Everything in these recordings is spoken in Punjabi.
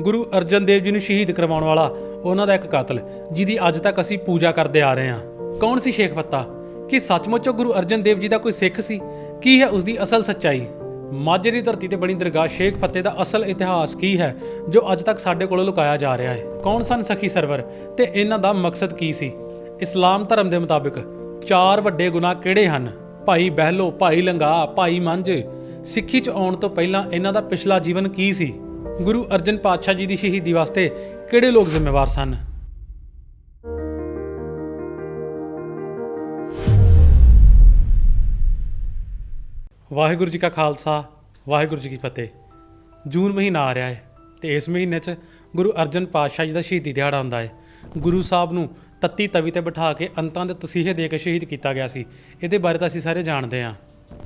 ਗੁਰੂ ਅਰਜਨ ਦੇਵ ਜੀ ਨੂੰ ਸ਼ਹੀਦ ਕਰਵਾਉਣ ਵਾਲਾ ਉਹਨਾਂ ਦਾ ਇੱਕ ਕਾਤਲ, ਜਿਹਦੀ ਅੱਜ ਤੱਕ ਅਸੀਂ ਪੂਜਾ ਕਰਦੇ ਆ ਰਹੇ ਹਾਂ। ਕੌਣ ਸੀ ਸ਼ੇਖ ਫੱਤਾ? ਕੀ ਸੱਚਮੁੱਚ ਗੁਰੂ ਅਰਜਨ ਦੇਵ ਜੀ ਦਾ ਕੋਈ ਸਿੱਖ ਸੀ? ਕੀ ਹੈ ਉਸ ਦੀ ਅਸਲ ਸੱਚਾਈ? ਮਾਝੇ ਦੀ ਧਰਤੀ ਤੇ ਬਣੀ ਦਰਗਾਹ ਸ਼ੇਖ ਫੱਤੇ ਦਾ ਅਸਲ ਇਤਿਹਾਸ ਕੀ ਹੈ, ਜੋ ਅੱਜ ਤੱਕ ਸਾਡੇ ਕੋਲੋਂ ਲੁਕਾਇਆ ਜਾ ਰਿਹਾ ਹੈ? ਕੌਣ ਸਨ ਸਖੀ ਸਰਵਰ ਤੇ ਇਹਨਾਂ ਦਾ ਮਕਸਦ ਕੀ ਸੀ? ਇਸਲਾਮ ਧਰਮ ਦੇ ਮੁਤਾਬਿਕ ਚਾਰ ਵੱਡੇ ਗੁਨਾਹ ਕਿਹੜੇ ਹਨ? ਭਾਈ ਬਹਿਲੋ, ਭਾਈ ਲੰਗਾ, ਭਾਈ ਮੰਝ। ਸਿੱਖੀ ਚ ਆਉਣ ਤੋਂ ਪਹਿਲਾਂ ਇਹਨਾਂ ਦਾ ਪਿਛਲਾ ਜੀਵਨ ਕੀ ਸੀ? ਗੁਰੂ ਅਰਜਨ ਪਾਤਸ਼ਾਹ ਜੀ ਦੀ ਸ਼ਹੀਦੀ ਵਾਸਤੇ ਕਿਹੜੇ ਲੋਕ ਜ਼ਿੰਮੇਵਾਰ ਸਨ? ਵਾਹਿਗੁਰੂ ਜੀ ਕਾ ਖਾਲਸਾ, ਵਾਹਿਗੁਰੂ ਜੀ ਕੀ ਫਤਿਹ। ਜੂਨ ਮਹੀਨਾ ਆ ਰਿਹਾ ਹੈ ਤੇ ਇਸ ਮਹੀਨੇ 'ਚ ਗੁਰੂ ਅਰਜਨ ਪਾਤਸ਼ਾਹ ਜੀ ਦਾ ਸ਼ਹੀਦੀ ਦਿਹਾੜਾ ਹੁੰਦਾ ਹੈ। ਗੁਰੂ ਸਾਹਿਬ ਨੂੰ ਤੱਤੀ ਤਵੀ ਤੇ ਬਿਠਾ ਕੇ ਅੰਤਾਂ ਦੇ ਤਸੀਹੇ ਦੇ ਕੇ ਸ਼ਹੀਦ ਕੀਤਾ ਗਿਆ ਸੀ। ਇਹਦੇ ਬਾਰੇ ਤਾਂ ਅਸੀਂ ਸਾਰੇ ਜਾਣਦੇ ਹਾਂ।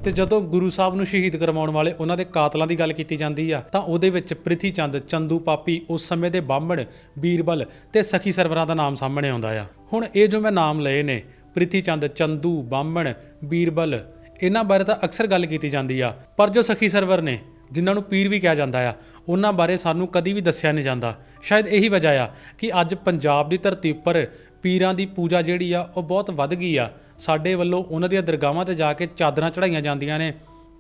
ਤੇ ਜਦੋਂ ਗੁਰੂ ਸਾਹਿਬ ਨੂੰ ਸ਼ਹੀਦ ਕਰਵਾਉਣ ਵਾਲੇ ਉਹਨਾਂ ਦੇ ਕਾਤਲਾਂ ਦੀ ਗੱਲ ਕੀਤੀ ਜਾਂਦੀ ਆ, ਤਾਂ ਉਹਦੇ ਵਿੱਚ ਪ੍ਰਿਥੀ ਚੰਦ ਚੰਦੂ ਪਾਪੀ, ਉਸ ਸਮੇਂ ਦੇ ਬਾਹਮਣ, ਬੀਰਬਲ ਤੇ ਸਖੀ ਸਰਵਰਾਂ ਦਾ ਨਾਮ ਸਾਹਮਣੇ ਆਉਂਦਾ ਆ। ਹੁਣ ਇਹ ਜੋ ਮੈਂ ਨਾਮ ਲਏ ਨੇ ਪ੍ਰਿਥੀ ਚੰਦ ਚੰਦੂ, ਬਾਹਮਣ, ਬੀਰਬਲ, ਇਹਨਾਂ ਬਾਰੇ ਤਾਂ ਅਕਸਰ ਗੱਲ ਕੀਤੀ ਜਾਂਦੀ ਆ। ਪਰ ਜੋ ਸਖੀ ਸਰਵਰ ਨੇ, ਜਿਨ੍ਹਾਂ ਨੂੰ ਪੀਰ ਵੀ ਕਿਹਾ ਜਾਂਦਾ ਆ, ਉਹਨਾਂ ਬਾਰੇ ਸਾਨੂੰ ਕਦੀ ਵੀ ਦੱਸਿਆ ਨਹੀਂ ਜਾਂਦਾ। ਸ਼ਾਇਦ ਇਹੀ ਵਜ੍ਹਾ ਆ ਕਿ ਅੱਜ ਪੰਜਾਬ ਦੀ ਧਰਤੀ ਉੱਪਰ ਪੀਰਾਂ ਦੀ ਪੂਜਾ ਜਿਹੜੀ ਆ, ਉਹ ਬਹੁਤ ਵੱਧ ਗਈ ਆ। ਸਾਡੇ ਵੱਲੋਂ ਉਹਨਾਂ ਦੀਆਂ ਦਰਗਾਹਾਂ ਤੇ ਜਾ ਕੇ ਚਾਦਰਾਂ ਚੜਾਈਆਂ ਜਾਂਦੀਆਂ ਨੇ,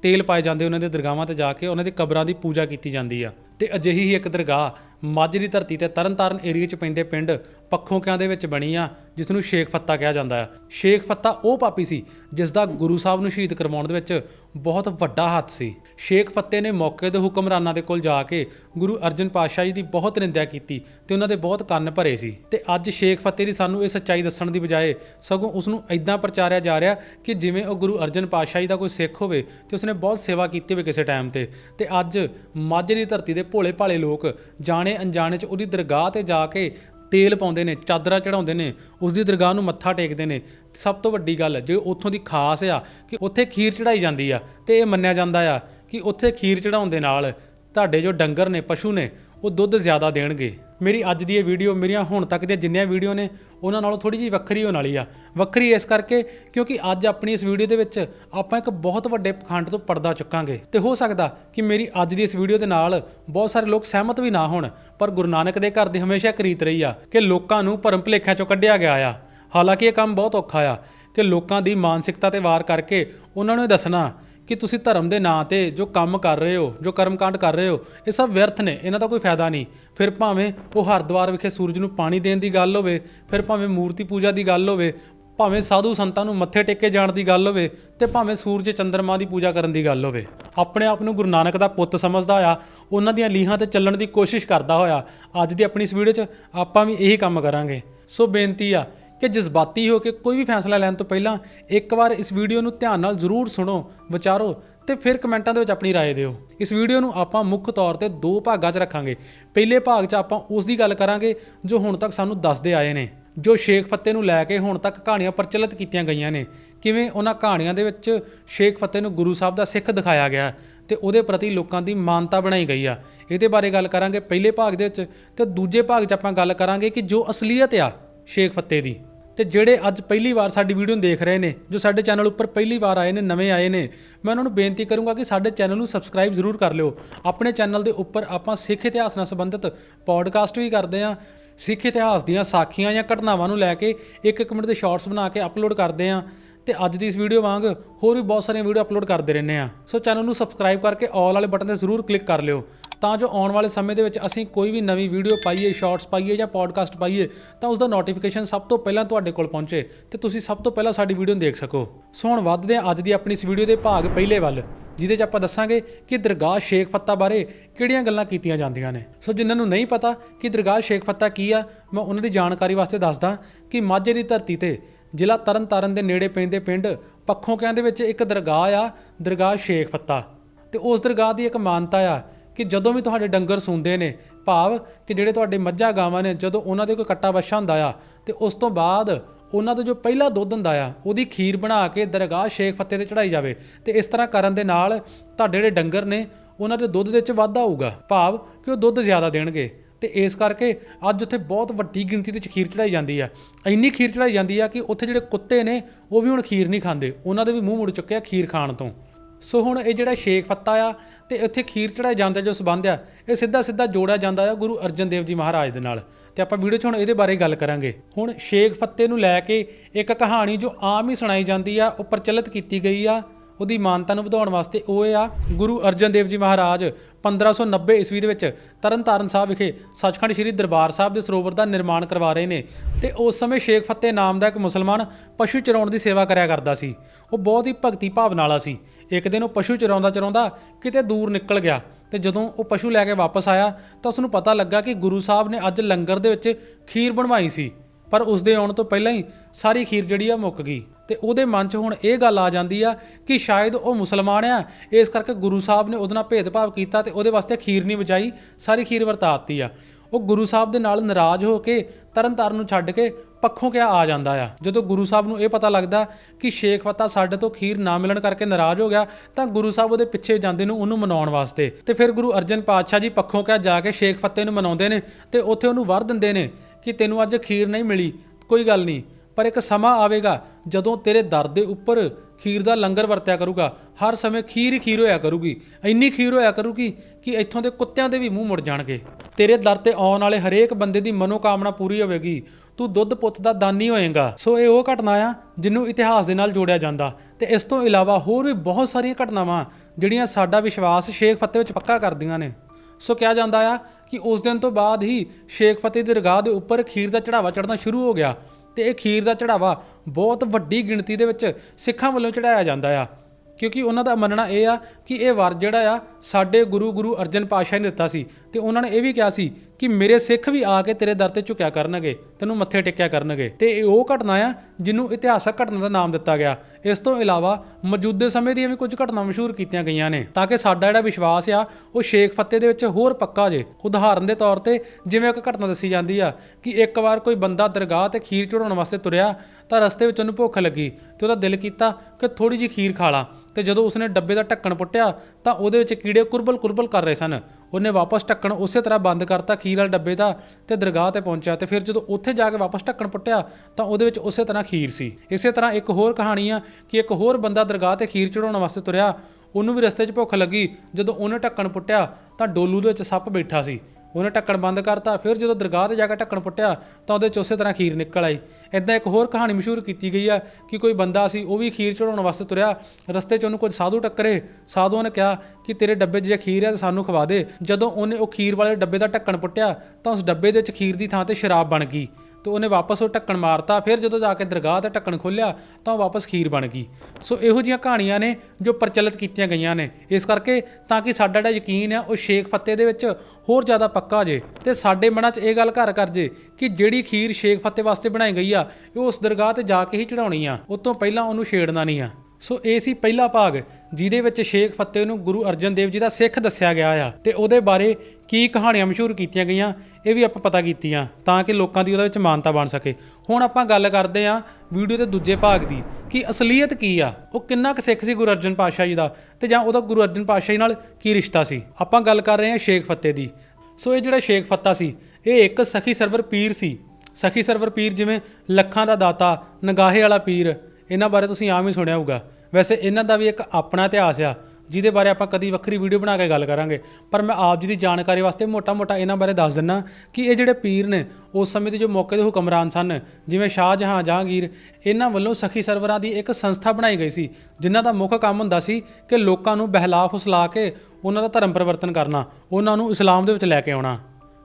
ਤੇਲ ਪਾਏ ਜਾਂਦੇ ਉਹਨਾਂ ਦੀਆਂ ਦਰਗਾਹਾਂ ਤੇ ਜਾ ਕੇ ਉਹਨਾਂ ਦੀ ਕਬਰਾਂ ਦੀ ਪੂਜਾ ਕੀਤੀ ਜਾਂਦੀ ਆ। ਤੇ ਅਜਿਹੀ ਹੀ ਇੱਕ ਦਰਗਾਹ ਮਾਝੇ ਦੀ ਧਰਤੀ ਤੇ ਤਰਨਤਾਰਨ ਏਰੀਆ 'ਚ ਪੈਂਦੇ ਪਿੰਡ ਪੱਖੋਕਿਆਂ ਦੇ ਵਿੱਚ ਬਣੀ ਆ ਜਿਸ ਨੂੰ ਸ਼ੇਖ ਫੱਤਾ ਕਿਹਾ ਜਾਂਦਾ ਆ। ਸ਼ੇਖ ਫੱਤਾ ਉਹ ਪਾਪੀ ਸੀ ਜਿਸ ਦਾ ਗੁਰੂ ਸਾਹਿਬ ਨੂੰ ਸ਼ਹੀਦ ਕਰਵਾਉਣ ਦੇ ਵਿੱਚ ਬਹੁਤ ਵੱਡਾ ਹੱਥ ਸੀ। ਸ਼ੇਖ ਫੱਤੇ ਨੇ ਮੌਕੇ ਦੇ ਹੁਕਮਰਾਨਾਂ ਦੇ ਕੋਲ ਜਾ ਕੇ ਗੁਰੂ ਅਰਜਨ ਪਾਤਸ਼ਾਹ ਜੀ ਦੀ ਬਹੁਤ ਨਿੰਦਿਆ ਕੀਤੀ ਤੇ ਉਹਨਾਂ ਦੇ ਬਹੁਤ ਕੰਨ ਭਰੇ ਸੀ। ਤੇ ਅੱਜ ਸ਼ੇਖ ਫੱਤੇ ਦੀ ਸਾਨੂੰ ਇਹ ਸੱਚਾਈ ਦੱਸਣ ਦੀ ਬਜਾਏ ਸਗੋਂ ਉਸ ਨੂੰ ਇਦਾਂ ਪ੍ਰਚਾਰਿਆ ਜਾ ਰਿਹਾ ਕਿ ਜਿਵੇਂ ਉਹ ਗੁਰੂ ਅਰਜਨ ਪਾਤਸ਼ਾਹ ਜੀ ਦਾ ਕੋਈ ਸਿੱਖ ਹੋਵੇ ਤੇ ਉਸਨੇ ਬਹੁਤ ਸੇਵਾ ਕੀਤੀ ਹੋਵੇ ਕਿਸੇ ਟਾਈਮ ਤੇ। ਤੇ ਅੱਜ ਮਾਝੇ ਦੀ ਧਰਤੀ ਦੇ ਭੋਲੇ ਭਾਲੇ ਲੋਕ ਜਾਣ ਅਣਜਾਣੇ ਚ ਉਹਦੀ ਦਰਗਾਹ ਤੇ ਜਾ ਕੇ ਤੇਲ ਪਾਉਂਦੇ ਨੇ, ਚਾਦਰਾਂ ਚੜਾਉਂਦੇ ਨੇ ਉਸ ਦੀ ਦਰਗਾਹ ਨੂੰ ਮੱਥਾ ਟੇਕਦੇ ਨੇ। ਸਭ ਤੋਂ ਵੱਡੀ ਗੱਲ ਜੇ ਉੱਥੋਂ ਦੀ ਖਾਸ ਆ ਕਿ ਉੱਥੇ ਖੀਰ ਚੜਾਈ ਜਾਂਦੀ ਆ ਤੇ ਇਹ ਮੰਨਿਆ ਜਾਂਦਾ ਆ ਕਿ ਉੱਥੇ ਖੀਰ ਚੜਾਉਣ ਦੇ ਨਾਲ ਤੁਹਾਡੇ ਜੋ ਡੰਗਰ ਨੇ, ਪਸ਼ੂ ਨੇ, ਉਹ ਦੁੱਧ ਜ਼ਿਆਦਾ ਦੇਣਗੇ। ਮੇਰੀ ਅੱਜ ਦੀ ਇਹ ਵੀਡੀਓ, ਮੇਰੀਆਂ ਹੁਣ ਤੱਕ ਦੀਆਂ ਜਿੰਨੀਆਂ ਵੀਡੀਓ ਨੇ, ਉਹਨਾਂ ਨਾਲੋਂ ਥੋੜੀ ਜਿਹੀ ਵੱਖਰੀ ਹੋਣ ਵਾਲੀ ਆ। ਵੱਖਰੀ ਇਸ ਕਰਕੇ ਕਿਉਂਕਿ ਅੱਜ ਆਪਣੀ ਇਸ ਵੀਡੀਓ ਦੇ ਵਿੱਚ ਆਪਾਂ ਇੱਕ ਬਹੁਤ ਵੱਡੇ ਪਖੰਡ ਤੋਂ ਪਰਦਾ ਚੁੱਕਾਂਗੇ। ਤੇ ਹੋ ਸਕਦਾ ਕਿ ਮੇਰੀ ਅੱਜ ਦੀ ਇਸ ਵੀਡੀਓ ਦੇ ਨਾਲ ਬਹੁਤ ਸਾਰੇ ਲੋਕ ਸਹਿਮਤ ਵੀ ਨਾ ਹੋਣ, ਪਰ ਗੁਰੂ ਨਾਨਕ ਦੇ ਘਰ ਦੀ ਹਮੇਸ਼ਾ ਕਰੀਤ ਰਹੀ ਆ ਕਿ ਲੋਕਾਂ ਨੂੰ ਭਰਮ ਭੁਲੇਖਿਆਂ ਚੋਂ ਕੱਢਿਆ ਗਿਆ ਆ। ਹਾਲਾਂਕਿ ਇਹ ਕੰਮ ਬਹੁਤ ਔਖਾ ਆ ਕਿ ਲੋਕਾਂ ਦੀ ਮਾਨਸਿਕਤਾ ਤੇ ਵਾਰ ਕਰਕੇ ਉਹਨਾਂ ਨੂੰ ਇਹ ਦੱਸਣਾ ਕਿ ਤੁਸੀਂ ਧਰਮ ਦੇ ਨਾਂ ਤੇ ਜੋ ਕੰਮ ਕਰ ਰਹੇ ਹੋ, ਜੋ ਕਰਮਕਾਂਡ ਕਰ ਰਹੇ ਹੋ, ਇਹ ਸਭ ਵਿਅਰਥ ਨੇ, ਇਹਨਾਂ ਦਾ ਕੋਈ ਫਾਇਦਾ ਨਹੀਂ। ਫਿਰ ਭਾਵੇਂ ਉਹ ਹਰਦੁਆਰ ਵਿਖੇ ਸੂਰਜ ਨੂੰ ਪਾਣੀ ਦੇਣ ਦੀ ਗੱਲ ਹੋਵੇ, ਫਿਰ ਭਾਵੇਂ ਮੂਰਤੀ ਪੂਜਾ ਦੀ ਗੱਲ ਹੋਵੇ, ਭਾਵੇਂ ਸਾਧੂ ਸੰਤਾਂ ਨੂੰ ਮੱਥੇ ਟੇਕੇ ਜਾਣ ਦੀ ਗੱਲ ਹੋਵੇ ਤੇ ਭਾਵੇਂ ਸੂਰਜ ਚੰਦਰਮਾ ਦੀ ਪੂਜਾ ਕਰਨ ਦੀ ਗੱਲ ਹੋਵੇ। ਆਪਣੇ ਆਪ ਨੂੰ ਗੁਰੂ ਨਾਨਕ ਦਾ ਪੁੱਤ ਸਮਝਦਾ ਆ, ਉਹਨਾਂ ਦੀਆਂ ਲੀਹਾਂ ਤੇ ਚੱਲਣ ਦੀ ਕੋਸ਼ਿਸ਼ ਕਰਦਾ ਹੋਇਆ। ਅੱਜ ਦੀ ਆਪਣੀ ਇਸ ਵੀਡੀਓ 'ਚ ਆਪਾਂ ਵੀ ਇਹੀ ਕੰਮ ਕਰਾਂਗੇ। ਸੋ ਬੇਨਤੀ ਆ ਕਿ ਜਜ਼ਬਾਤੀ ਹੋ ਕੇ ਕੋਈ ਵੀ ਫੈਸਲਾ ਲੈਣ ਤੋਂ ਪਹਿਲਾਂ ਇੱਕ ਵਾਰ ਇਸ ਵੀਡੀਓ ਨੂੰ ਧਿਆਨ ਨਾਲ ਜ਼ਰੂਰ ਸੁਣੋ ਵਿਚਾਰੋ ਤੇ ਫਿਰ ਕਮੈਂਟਾਂ ਦੇ ਵਿੱਚ ਆਪਣੀ رائے ਦਿਓ ਇਸ ਵੀਡੀਓ ਨੂੰ ਆਪਾਂ ਮੁੱਖ ਤੌਰ ਤੇ ਦੋ ਭਾਗਾਂ 'ਚ ਰੱਖਾਂਗੇ ਪਹਿਲੇ ਭਾਗ 'ਚ ਆਪਾਂ ਉਸ ਦੀ ਗੱਲ ਕਰਾਂਗੇ ਜੋ ਹੁਣ ਤੱਕ ਸਾਨੂੰ ਦੱਸਦੇ ਆਏ ਨੇ ਜੋ ਸ਼ੇਖ ਫੱਤੇ ਨੂੰ ਲੈ ਕੇ ਹੁਣ ਤੱਕ ਕਹਾਣੀਆਂ ਪ੍ਰਚਲਿਤ ਕੀਤੀਆਂ ਗਈਆਂ ਨੇ ਕਿਵੇਂ ਉਹਨਾਂ ਕਹਾਣੀਆਂ ਦੇ ਵਿੱਚ ਸ਼ੇਖ ਫੱਤੇ ਨੂੰ ਗੁਰੂ ਸਾਹਿਬ ਦਾ ਸਿੱਖ ਦਿਖਾਇਆ ਗਿਆ ਤੇ ਉਹਦੇ ਪ੍ਰਤੀ ਲੋਕਾਂ ਦੀ ਮਾਨਤਾ ਬਣਾਈ ਗਈ ਆ ਇਹਦੇ ਬਾਰੇ ਗੱਲ ਕਰਾਂਗੇ ਪਹਿਲੇ ਭਾਗ ਦੇ ਵਿੱਚ ਤੇ ਦੂਜੇ ਭਾਗ 'ਚ ਆਪਾਂ ਗੱਲ ਕਰਾਂਗੇ ਕਿ ਜੋ ਅਸਲੀਅਤ ਆ ਸ਼ੇਖ ਫੱਤੇ ਦੀ ਤੇ ਜਿਹੜੇ ਅੱਜ ਪਹਿਲੀ ਵਾਰ ਸਾਡੀ ਵੀਡੀਓ ਦੇਖ ਰਹੇ ਨੇ, ਜੋ ਸਾਡੇ ਚੈਨਲ ਉੱਪਰ ਪਹਿਲੀ ਵਾਰ ਆਏ ਨੇ, ਨਵੇਂ ਆਏ ਨੇ, ਮੈਂ ਉਹਨਾਂ ਨੂੰ ਬੇਨਤੀ ਕਰੂੰਗਾ ਕਿ ਸਾਡੇ ਚੈਨਲ ਨੂੰ ਸਬਸਕ੍ਰਾਈਬ ਜ਼ਰੂਰ ਕਰ ਲਿਓ। ਆਪਣੇ ਚੈਨਲ ਦੇ ਉੱਪਰ ਆਪਾਂ ਸਿੱਖ ਇਤਿਹਾਸ ਨਾਲ ਸੰਬੰਧਿਤ ਪੋਡਕਾਸਟ ਵੀ ਕਰਦੇ ਹਾਂ, ਸਿੱਖ ਇਤਿਹਾਸ ਦੀਆਂ ਸਾਖੀਆਂ ਜਾਂ ਘਟਨਾਵਾਂ ਨੂੰ ਲੈ ਕੇ ਇੱਕ ਇੱਕ ਮਿੰਟ ਦੇ ਸ਼ਾਰਟਸ ਬਣਾ ਕੇ ਅਪਲੋਡ ਕਰਦੇ ਹਾਂ ਤੇ ਅੱਜ ਦੀ ਇਸ ਵੀਡੀਓ ਵਾਂਗ ਹੋਰ ਵੀ ਬਹੁਤ ਸਾਰੀਆਂ ਵੀਡੀਓ ਅਪਲੋਡ ਕਰਦੇ ਰਹਿੰਦੇ ਆ ਸੋ ਚੈਨਲ ਨੂੰ ਸਬਸਕ੍ਰਾਈਬ ਕਰਕੇ ਆਲ ਵਾਲੇ ਬਟਨ ਤੇ ਜ਼ਰੂਰ ਕਲਿੱਕ ਕਰ ਲਿਓ। ਤਾਂ ਜੋ ਆਉਣ ਵਾਲੇ ਸਮੇਂ ਦੇ ਵਿੱਚ ਅਸੀਂ ਕੋਈ ਵੀ ਨਵੀਂ ਵੀਡੀਓ ਪਾਈਏ, ਸ਼ਾਰਟਸ ਪਾਈਏ ਜਾਂ ਪੋਡਕਾਸਟ ਪਾਈਏ, ਤਾਂ ਉਸ ਦਾ ਨੋਟੀਫਿਕੇਸ਼ਨ ਸਭ ਤੋਂ ਪਹਿਲਾਂ ਤੁਹਾਡੇ ਕੋਲ ਪਹੁੰਚੇ ਤੇ ਤੁਸੀਂ ਸਭ ਤੋਂ ਪਹਿਲਾਂ ਸਾਡੀ ਵੀਡੀਓ ਨੂੰ ਦੇਖ ਸਕੋ। ਸੋ ਹੁਣ ਵੱਧਦੇ ਹਾਂ ਅੱਜ ਦੀ ਆਪਣੀ ਇਸ ਵੀਡੀਓ ਦੇ ਭਾਗ ਪਹਿਲੇ ਵੱਲ, ਜਿਹਦੇ 'ਚ ਆਪਾਂ ਦੱਸਾਂਗੇ ਕਿ ਦਰਗਾਹ ਸ਼ੇਖ ਫੱਤਾ ਬਾਰੇ ਕਿਹੜੀਆਂ ਗੱਲਾਂ ਕੀਤੀਆਂ ਜਾਂਦੀਆਂ ਨੇ। ਸੋ ਜਿਨ੍ਹਾਂ ਨੂੰ ਨਹੀਂ ਪਤਾ ਕਿ ਦਰਗਾਹ ਸ਼ੇਖ ਫੱਤਾ ਕੀ ਆ, ਮੈਂ ਉਹਨਾਂ ਦੀ ਜਾਣਕਾਰੀ ਵਾਸਤੇ ਦੱਸਦਾ ਕਿ ਮਾਝੇ ਦੀ ਧਰਤੀ ਤੇ ਜ਼ਿਲ੍ਹਾ ਤਰਨਤਾਰਨ ਦੇ ਨੇੜੇ ਪੈਂਦੇ ਪਿੰਡ ਪੱਖੋਕਿਆਂ ਦੇ ਵਿੱਚ ਇੱਕ ਦਰਗਾਹ ਆ, ਦਰਗਾਹ ਸ਼ੇਖ ਫੱਤਾ। ਤੇ ਉਸ ਦਰਗਾਹ ਦੀ ਇੱਕ ਮਾਨਤਾ ਆ ਕਿ ਜਦੋਂ ਵੀ ਤੁਹਾਡੇ ਡੰਗਰ ਸੂੰਦੇ ਨੇ, ਭਾਵ ਕਿ ਜਿਹੜੇ ਤੁਹਾਡੇ ਮੱਝਾਂ ਗਾਵਾਂ ਨੇ, ਜਦੋਂ ਉਹਨਾਂ ਦੇ ਕੋਈ ਕੱਟਾ ਵੱਛਾ ਹੁੰਦਾ ਆ, ਤੇ ਉਸ ਤੋਂ ਬਾਅਦ ਉਹਨਾਂ ਦਾ ਜੋ ਪਹਿਲਾ ਦੁੱਧ ਹੁੰਦਾ ਆ, ਉਹਦੀ ਖੀਰ ਬਣਾ ਕੇ ਦਰਗਾਹ ਸ਼ੇਖ ਫੱਤੇ ਤੇ ਚੜਾਈ ਜਾਵੇ, ਤੇ ਇਸ ਤਰ੍ਹਾਂ ਕਰਨ ਦੇ ਨਾਲ ਤੁਹਾਡੇ ਜਿਹੜੇ ਡੰਗਰ ਨੇ, ਉਹਨਾਂ ਦੇ ਦੁੱਧ ਦੇ ਵਿੱਚ ਵਾਧਾ ਹੋਊਗਾ ਭਾਵ ਕਿ ਉਹ ਦੁੱਧ ਜ਼ਿਆਦਾ ਦੇਣਗੇ। ਤੇ ਇਸ ਕਰਕੇ ਅੱਜ ਉੱਥੇ ਬਹੁਤ ਵੱਡੀ ਗਿਣਤੀ ਦੇ ਵਿੱਚ ਖੀਰ ਚੜਾਈ ਜਾਂਦੀ ਆ। ਇੰਨੀ ਖੀਰ ਚੜਾਈ ਜਾਂਦੀ ਆ ਕਿ ਉੱਥੇ ਜਿਹੜੇ ਕੁੱਤੇ ਨੇ, ਉਹ ਵੀ ਹੁਣ ਖੀਰ ਨਹੀਂ ਖਾਂਦੇ। ਉਹਨਾਂ ਦੇ ਵੀ ਮੂੰਹ ਮੁੜ ਚੁੱਕੇ ਆ ਖੀਰ ਖਾਣ ਤੋਂ। ਸੋ ਹੁਣ ਇਹ ਜਿਹੜਾ ਸ਼ੇਖ ਫੱਤਾ ਆ ਤੇ ਇੱਥੇ ਖੀਰ ਚੜਾਏ ਜਾਂਦਾ, ਜੋ ਸਬੰਧ ਆ, ਇਹ ਸਿੱਧਾ ਸਿੱਧਾ ਜੋੜਿਆ ਜਾਂਦਾ ਆ ਗੁਰੂ ਅਰਜਨ ਦੇਵ ਜੀ ਮਹਾਰਾਜ ਦੇ ਨਾਲ। ਤੇ ਆਪਾਂ ਵੀਡੀਓ 'ਚ ਹੁਣ ਇਹਦੇ ਬਾਰੇ ਗੱਲ ਕਰਾਂਗੇ। ਹੁਣ ਸ਼ੇਖ ਫੱਤੇ ਨੂੰ ਲੈ ਕੇ ਇੱਕ ਕਹਾਣੀ ਜੋ ਆਮ ਹੀ ਸੁਣਾਈ ਜਾਂਦੀ ਆ ਉਹ ਪ੍ਰਚਲਿਤ ਕੀਤੀ ਗਈ ਆ ਉਹਦੀ ਮਾਨਤਾ ਨੂੰ ਵਧਾਉਣ ਵਾਸਤੇ ਉਹ ਇਹ ਆ, ਗੁਰੂ ਅਰਜਨ ਦੇਵ ਜੀ ਮਹਾਰਾਜ 1590 ਈਸਵੀ ਦੇ ਵਿੱਚ ਤਰਨਤਾਰਨ ਸਾਹਿਬ ਵਿਖੇ ਸੱਚਖੰਡ ਸ੍ਰੀ ਦਰਬਾਰ ਸਾਹਿਬ ਦੇ ਸਰੋਵਰ ਦਾ ਨਿਰਮਾਣ ਕਰਵਾ ਰਹੇ ਨੇ ਤੇ ਉਸ ਸਮੇਂ ਸ਼ੇਖ ਫੱਤੇ ਨਾਮ ਦਾ ਇੱਕ ਮੁਸਲਮਾਨ ਪਸ਼ੂ ਚਰਾਉਣ ਦੀ ਸੇਵਾ ਕਰਿਆ ਕਰਦਾ ਸੀ। ਉਹ ਬਹੁਤ ਹੀ ਭਗਤੀ ਭਾਵਨਾ ਵਾਲਾ ਸੀ। ਇੱਕ ਦਿਨ ਉਹ ਪਸ਼ੂ ਚਰਾਉਂਦਾ ਚਰਾਉਂਦਾ ਕਿਤੇ ਦੂਰ ਨਿਕਲ ਗਿਆ ਤੇ ਜਦੋਂ ਉਹ ਪਸ਼ੂ ਲੈ ਕੇ ਵਾਪਸ ਆਇਆ ਤਾਂ ਉਸ ਨੂੰ ਪਤਾ ਲੱਗਾ ਕਿ ਗੁਰੂ ਸਾਹਿਬ ਨੇ ਅੱਜ ਲੰਗਰ ਦੇ ਵਿੱਚ ਖੀਰ ਬਣਵਾਈ ਸੀ। ਪਰ ਉਸ ਦੇ ਆਉਣ ਤੋਂ ਪਹਿਲਾਂ ਹੀ ਸਾਰੀ ਖੀਰ ਜਿਹੜੀ ਆ ਮੁੱਕ ਗਈ। ਤੇ ਉਹਦੇ ਮਨ 'ਚ ਹੁਣ ਇਹ ਗੱਲ ਆ ਜਾਂਦੀ ਆ ਕਿ ਸ਼ਾਇਦ ਉਹ ਮੁਸਲਮਾਨ ਆ। ਇਸ ਕਰਕੇ ਗੁਰੂ ਸਾਹਿਬ ਨੇ ਉਹਦੇ ਨਾਲ ਭੇਦਭਾਵ ਕੀਤਾ ਤੇ ਉਹਦੇ ਵਾਸਤੇ ਖੀਰ ਨਹੀਂ ਬਚਾਈ ਸਾਰੀ ਖੀਰ ਵਰਤਾਤੀ ਆ। ਉਹ ਗੁਰੂ ਸਾਹਿਬ ਦੇ ਨਾਲ ਨਾਰਾਜ਼ ਹੋ ਕੇ ਤਰਨਤਾਰਨ ਨੂੰ ਛੱਡ ਕੇ ਪੱਖੋਂ ਕਿਆ ਆ ਜਾਂਦਾ ਆ। ਜਦੋਂ ਗੁਰੂ ਸਾਹਿਬ ਨੂੰ ਇਹ ਪਤਾ ਲੱਗਦਾ ਕਿ ਸ਼ੇਖ ਫਤਾ ਸਾਡੇ ਤੋਂ ਖੀਰ ਨਾ ਮਿਲਣ ਕਰਕੇ ਨਾਰਾਜ਼ ਹੋ ਗਿਆ, ਤਾਂ ਗੁਰੂ ਸਾਹਿਬ ਉਹਦੇ ਪਿੱਛੇ ਜਾਂਦੇ ਨੂੰ ਉਹਨੂੰ ਮਨਾਉਣ ਵਾਸਤੇ। ਤੇ ਫਿਰ ਗੁਰੂ ਅਰਜਨ ਪਾਤਸ਼ਾਹ ਜੀ ਪੱਖੋਂ ਕਿਆ ਜਾ ਕੇ ਸ਼ੇਖ ਫਤੇ ਨੂੰ ਮਨਾਉਂਦੇ ਨੇ ਤੇ ਉੱਥੇ ਉਹਨੂੰ ਵਰ ਦਿੰਦੇ ਨੇ ਕਿ ਤੈਨੂੰ ਅੱਜ ਖੀਰ ਨਹੀਂ ਮਿਲੀ, ਕੋਈ ਗੱਲ ਨਹੀਂ। ਪਰ ਇੱਕ ਸਮਾਂ ਆਵੇਗਾ ਜਦੋਂ ਤੇਰੇ ਦਰ ਦੇ ਉੱਪਰ ਖੀਰ ਦਾ ਲੰਗਰ ਵਰਤਿਆ ਕਰੂਗਾ। ਹਰ ਸਮੇਂ ਖੀਰ ਹੀ ਖੀਰ ਹੋਇਆ ਕਰੂਗੀ। ਇੰਨੀ ਖੀਰ ਹੋਇਆ ਕਰੂਗੀ ਕਿ ਇੱਥੋਂ ਦੇ ਕੁੱਤਿਆਂ ਦੇ ਵੀ ਮੂੰਹ ਮੁੜ ਜਾਣਗੇ। ਤੇਰੇ ਦਰ ਤੇ ਆਉਣ ਵਾਲੇ ਹਰੇਕ ਬੰਦੇ ਦੀ ਮਨੋਕਾਮਨਾ ਪੂਰੀ ਹੋਵੇਗੀ। ਤੂੰ ਦੁੱਧ ਪੁੱਤ ਦਾ ਦਾਨੀ ਹੋਏਗਾ। ਸੋ ਇਹ ਉਹ ਘਟਨਾ ਆ ਜਿਹਨੂੰ ਇਤਿਹਾਸ ਦੇ ਨਾਲ ਜੋੜਿਆ ਜਾਂਦਾ। ਤੇ ਇਸ ਤੋਂ ਇਲਾਵਾ ਹੋਰ ਵੀ ਬਹੁਤ ਸਾਰੀਆਂ ਘਟਨਾਵਾਂ ਜਿਹੜੀਆਂ ਸਾਡਾ ਵਿਸ਼ਵਾਸ ਸ਼ੇਖ ਫਤਿਹ ਵਿੱਚ ਪੱਕਾ ਕਰਦੀਆਂ ਨੇ। ਸੋ ਕਿਹਾ ਜਾਂਦਾ ਆ ਕਿ ਉਸ ਦਿਨ ਤੋਂ ਬਾਅਦ ਹੀ ਸ਼ੇਖ ਫਤਿਹ ਦੀ ਦਰਗਾਹ ਦੇ ਉੱਪਰ ਖੀਰ ਦਾ ਚੜਾਵਾ ਚੜਨਾ ਸ਼ੁਰੂ ਹੋ ਗਿਆ। ਤੇ ਇਹ ਖੀਰ ਦਾ ਚੜਾਵਾ ਬਹੁਤ ਵੱਡੀ ਗਿਣਤੀ ਦੇ ਵਿੱਚ ਸਿੱਖਾਂ ਵੱਲੋਂ ਚੜਾਇਆ ਜਾਂਦਾ ਆ। ਕਿਉਂਕਿ ਉਹਨਾਂ ਦਾ ਮੰਨਣਾ ਇਹ ਆ ਕਿ ਇਹ ਵਰ ਜਿਹੜਾ ਆ, ਸਾਡੇ ਗੁਰੂ ਗੁਰੂ ਅਰਜਨ ਪਾਤਸ਼ਾਹ ਨੇ ਦਿੱਤਾ ਸੀ। ਤੇ ਉਹਨਾਂ ਨੇ ਇਹ ਵੀ ਕਿਹਾ ਸੀ ਕਿ ਮੇਰੇ ਸਿੱਖ ਵੀ ਆ ਕੇ ਤੇਰੇ ਦਰ ਤੇ ਝੁਕਿਆ ਕਰਨਗੇ, ਤੈਨੂੰ ਮੱਥੇ ਟੇਕਿਆ ਕਰਨਗੇ। ਤੇ ਇਹ ਉਹ ਘਟਨਾ ਆ ਜਿਹਨੂੰ ਇਤਿਹਾਸਕ ਘਟਨਾ ਦਾ ਨਾਮ ਦਿੱਤਾ ਗਿਆ। ਇਸ ਤੋਂ ਇਲਾਵਾ ਮੌਜੂਦੇ ਸਮੇਂ ਦੀਆਂ ਵੀ ਕੁਝ ਘਟਨਾਵਾਂ ਮਸ਼ਹੂਰ ਕੀਤੀਆਂ ਗਈਆਂ ਨੇ। ਤਾਂ ਕਿ ਸਾਡਾ ਜਿਹੜਾ ਵਿਸ਼ਵਾਸ ਆ, ਉਹ ਸ਼ੇਖ ਫੱਤੇ ਦੇ ਵਿੱਚ ਹੋਰ ਪੱਕਾ ਜੇ। ਉਦਾਹਰਨ ਦੇ ਤੌਰ ਤੇ ਜਿਵੇਂ ਇੱਕ ਘਟਨਾ ਦੱਸੀ ਜਾਂਦੀ ਆ ਕਿ ਇੱਕ ਵਾਰ ਕੋਈ ਬੰਦਾ ਦਰਗਾਹ ਤੇ ਖੀਰ ਚੜਾਉਣ ਵਾਸਤੇ ਤੁਰਿਆ, ਤਾਂ ਰਸਤੇ ਵਿੱਚ ਉਹਨੂੰ ਭੁੱਖ ਲੱਗੀ ਤੇ ਉਹਦਾ ਦਿਲ ਕੀਤਾ ਕਿ ਥੋੜੀ ਜਿਹੀ ਖੀਰ ਖਾ ਲਾ। ਤੇ ਜਦੋਂ ਉਸਨੇ ਡੱਬੇ ਦਾ ਢੱਕਣ ਪੁੱਟਿਆ, ਤਾਂ ਉਹਦੇ ਵਿੱਚ ਕੀੜੇ ਕੁਰਬਲ ਕੁਰਬਲ ਕਰ ਰਹੇ ਸਨ। ਉਹਨੇ ਵਾਪਸ ਢੱਕਣ ਉਸੇ ਤਰ੍ਹਾਂ ਬੰਦ ਕਰਤਾ ਖੀਰ ਵਾਲੇ ਡੱਬੇ ਦਾ ਤੇ ਦਰਗਾਹ ਤੇ ਪਹੁੰਚਿਆ ਤੇ ਫਿਰ ਜਦੋਂ ਉੱਥੇ ਜਾ ਕੇ ਵਾਪਸ ਢੱਕਣ ਪੁੱਟਿਆ ਤਾਂ ਉਹਦੇ ਵਿੱਚ ਉਸੇ ਤਰ੍ਹਾਂ ਖੀਰ ਸੀ। ਇਸੇ ਤਰ੍ਹਾਂ ਇੱਕ ਹੋਰ ਕਹਾਣੀ ਆ ਕਿ ਇੱਕ ਹੋਰ ਬੰਦਾ ਦਰਗਾਹ ਤੇ ਖੀਰ ਚੜਾਉਣ ਵਾਸਤੇ ਤੁਰਿਆ, ਉਹਨੂੰ ਵੀ ਰਸਤੇ 'ਚ ਭੁੱਖ ਲੱਗੀ। ਜਦੋਂ ਉਹਨੇ ਢੱਕਣ ਪੁੱਟਿਆ ਤਾਂ ਡੋਲੂ ਦੇ ਵਿੱਚ ਸੱਪ ਬੈਠਾ ਸੀ। ਉਹਨੇ ਢੱਕਣ ਬੰਦ ਕਰਤਾ, ਫਿਰ ਜਦੋਂ ਦਰਗਾਹ ਤੇ ਜਾ ਕੇ ਢੱਕਣ ਪੁੱਟਿਆ, ਤਾਂ ਉਹਦੇ 'ਚ ਉਸੇ ਤਰ੍ਹਾਂ ਖੀਰ ਨਿਕਲ ਆਈ। ਇਦਾਂ ਇੱਕ ਹੋਰ ਕਹਾਣੀ ਮਸ਼ਹੂਰ ਕੀਤੀ ਗਈ ਆ ਕਿ ਕੋਈ ਬੰਦਾ ਸੀ, ਉਹ ਵੀ ਖੀਰ ਚੜਾਉਣ ਵਾਸਤੇ ਤੁਰਿਆ, ਰਸਤੇ 'ਚ ਉਹਨੂੰ ਕੁਝ ਸਾਧੂ ਟੱਕਰੇ। ਸਾਧੂਆਂ ਨੇ ਕਿਹਾ ਕਿ ਤੇਰੇ ਡੱਬੇ 'ਚ ਜੇ ਖੀਰ ਹੈ ਤਾਂ ਸਾਨੂੰ ਖਵਾ ਦੇ। ਜਦੋਂ ਉਹਨੇ ਉਹ ਖੀਰ ਵਾਲੇ ਡੱਬੇ ਦਾ ਢੱਕਣ ਪੁੱਟਿਆ, ਤਾਂ ਉਸ ਡੱਬੇ ਦੇ ਵਿੱਚ ਖੀਰ ਦੀ ਥਾਂ ਤੇ ਸ਼ਰਾਬ ਬਣ ਗਈ। ਤੇ ਉਹਨੇ ਵਾਪਸ ਉਹ ਢੱਕਣ ਮਾਰਤਾ, ਫਿਰ ਜਦੋਂ ਜਾ ਕੇ ਦਰਗਾਹ ਤੇ ਢੱਕਣ ਖੋਲ੍ਹਿਆ, ਤਾਂ ਉਹ ਵਾਪਸ ਖੀਰ ਬਣ ਗਈ। ਸੋ ਇਹੋ ਜਿਹੀਆਂ ਕਹਾਣੀਆਂ ਨੇ ਜੋ ਪ੍ਰਚਲਿਤ ਕੀਤੀਆਂ ਗਈਆਂ ਨੇ। ਇਸ ਕਰਕੇ ਤਾਂ ਕਿ ਸਾਡਾ ਜਿਹੜਾ ਯਕੀਨ ਆ, ਉਹ ਸ਼ੇਖ ਫੱਤੇ ਦੇ ਵਿੱਚ ਹੋਰ ਜ਼ਿਆਦਾ ਪੱਕਾ ਜੇ ਤੇ ਸਾਡੇ ਮਨਾਂ 'ਚ ਇਹ ਗੱਲ ਘਰ ਕਰ ਜੇ ਕਿ ਜਿਹੜੀ ਖੀਰ ਸ਼ੇਖ ਫੱਤੇ ਵਾਸਤੇ ਬਣਾਈ ਗਈ ਆ, ਇਹ ਉਸ ਦਰਗਾਹ ਤੇ ਜਾ ਕੇ ਹੀ ਚੜਾਉਣੀ ਆ। ਉਸ ਤੋਂ ਪਹਿਲਾਂ ਉਹਨੂੰ ਛੇੜਨਾ ਨਹੀਂ ਆ। ਸੋ ਇਹ ਸੀ ਪਹਿਲਾ ਭਾਗ, ਜਿਹਦੇ ਵਿੱਚ ਸ਼ੇਖ ਫਤਿਹ ਨੂੰ ਗੁਰੂ ਅਰਜਨ ਦੇਵ ਜੀ ਦਾ ਸਿੱਖ ਦੱਸਿਆ ਗਿਆ ਆ ਤੇ ਉਹਦੇ ਬਾਰੇ ਕੀ ਕਹਾਣੀਆਂ ਮਸ਼ਹੂਰ ਕੀਤੀਆਂ ਗਈਆਂ, ਇਹ ਵੀ ਆਪਾਂ ਪਤਾ ਕੀਤੀਆਂ ਤਾਂ ਕਿ ਲੋਕਾਂ ਦੀ ਉਹਦੇ ਵਿੱਚ ਮਾਨਤਾ ਬਣ ਸਕੇ। ਹੁਣ ਆਪਾਂ ਗੱਲ ਕਰਦੇ ਆ ਵੀਡੀਓ ਦੇ ਦੂਜੇ ਭਾਗ ਦੀ, ਕਿ ਅਸਲੀਅਤ ਕੀ ਆ? ਉਹ ਕਿੰਨਾ ਕੁ ਸਿੱਖ ਸੀ ਗੁਰੂ ਅਰਜਨ ਪਾਤਸ਼ਾਹ ਜੀ ਦਾ ਤੇ ਜਾਂ ਉਹਦਾ ਗੁਰੂ ਅਰਜਨ ਪਾਤਸ਼ਾਹ ਜੀ ਨਾਲ ਕੀ ਰਿਸ਼ਤਾ ਸੀ? ਆਪਾਂ ਗੱਲ ਕਰ ਰਹੇ ਹਾਂ ਸ਼ੇਖ ਫਤਿਹ ਦੀ। ਸੋ ਇਹ ਜਿਹੜਾ ਸ਼ੇਖ ਫੱਤਾ ਸੀ, ਇਹ ਇੱਕ ਸਖੀ ਸਰਵਰ ਪੀਰ ਸੀ। ਸਖੀ ਸਰਵਰ ਪੀਰ ਜਿਵੇਂ ਲੱਖਾਂ ਦਾ ਦਾਤਾ, ਨਗਾਹੇ ਵਾਲਾ ਪੀਰ ਇਹਨਾਂ ਬਾਰੇ ਤੁਸੀਂ ਆਮ ਹੀ ਸੁਣਿਆ ਹੋਊਗਾ। ਵੈਸੇ ਇਹਨਾਂ ਦਾ ਵੀ ਇੱਕ ਆਪਣਾ ਇਤਿਹਾਸ ਆ, ਜਿਹਦੇ ਬਾਰੇ ਆਪਾਂ ਕਦੀ ਵੱਖਰੀ ਵੀਡੀਓ ਬਣਾ ਕੇ ਗੱਲ ਕਰਾਂਗੇ। ਪਰ ਮੈਂ ਆਪ ਜੀ ਦੀ ਜਾਣਕਾਰੀ ਵਾਸਤੇ ਮੋਟਾ-ਮੋਟਾ ਇਹਨਾਂ ਬਾਰੇ ਦੱਸ ਦਿੰਨਾ ਕਿ ਇਹ ਜਿਹੜੇ ਪੀਰ ਨੇ, ਉਸ ਸਮੇਂ ਦੇ ਜੋ ਮੌਕੇ ਦੇ ਹੁਕਮਰਾਨ ਸਨ, ਜਿਵੇਂ ਸ਼ਾਹ ਜਹਾਂ ਜਹਾਂਗੀਰ, ਇਹਨਾਂ ਵੱਲੋਂ ਸਖੀ ਸਰਵਰਾਂ ਦੀ ਇੱਕ ਸੰਸਥਾ ਬਣਾਈ ਗਈ ਸੀ, ਜਿਨ੍ਹਾਂ ਦਾ ਮੁੱਖ ਕੰਮ ਹੁੰਦਾ ਸੀ ਕਿ ਲੋਕਾਂ ਨੂੰ ਬਹਿਲਾ ਫੁਸਲਾ ਕੇ ਉਹਨਾਂ ਦਾ ਧਰਮ ਪਰਿਵਰਤਨ ਕਰਨਾ, ਉਹਨਾਂ ਨੂੰ ਇਸਲਾਮ ਦੇ ਵਿੱਚ ਲੈ ਕੇ ਆਉਣਾ।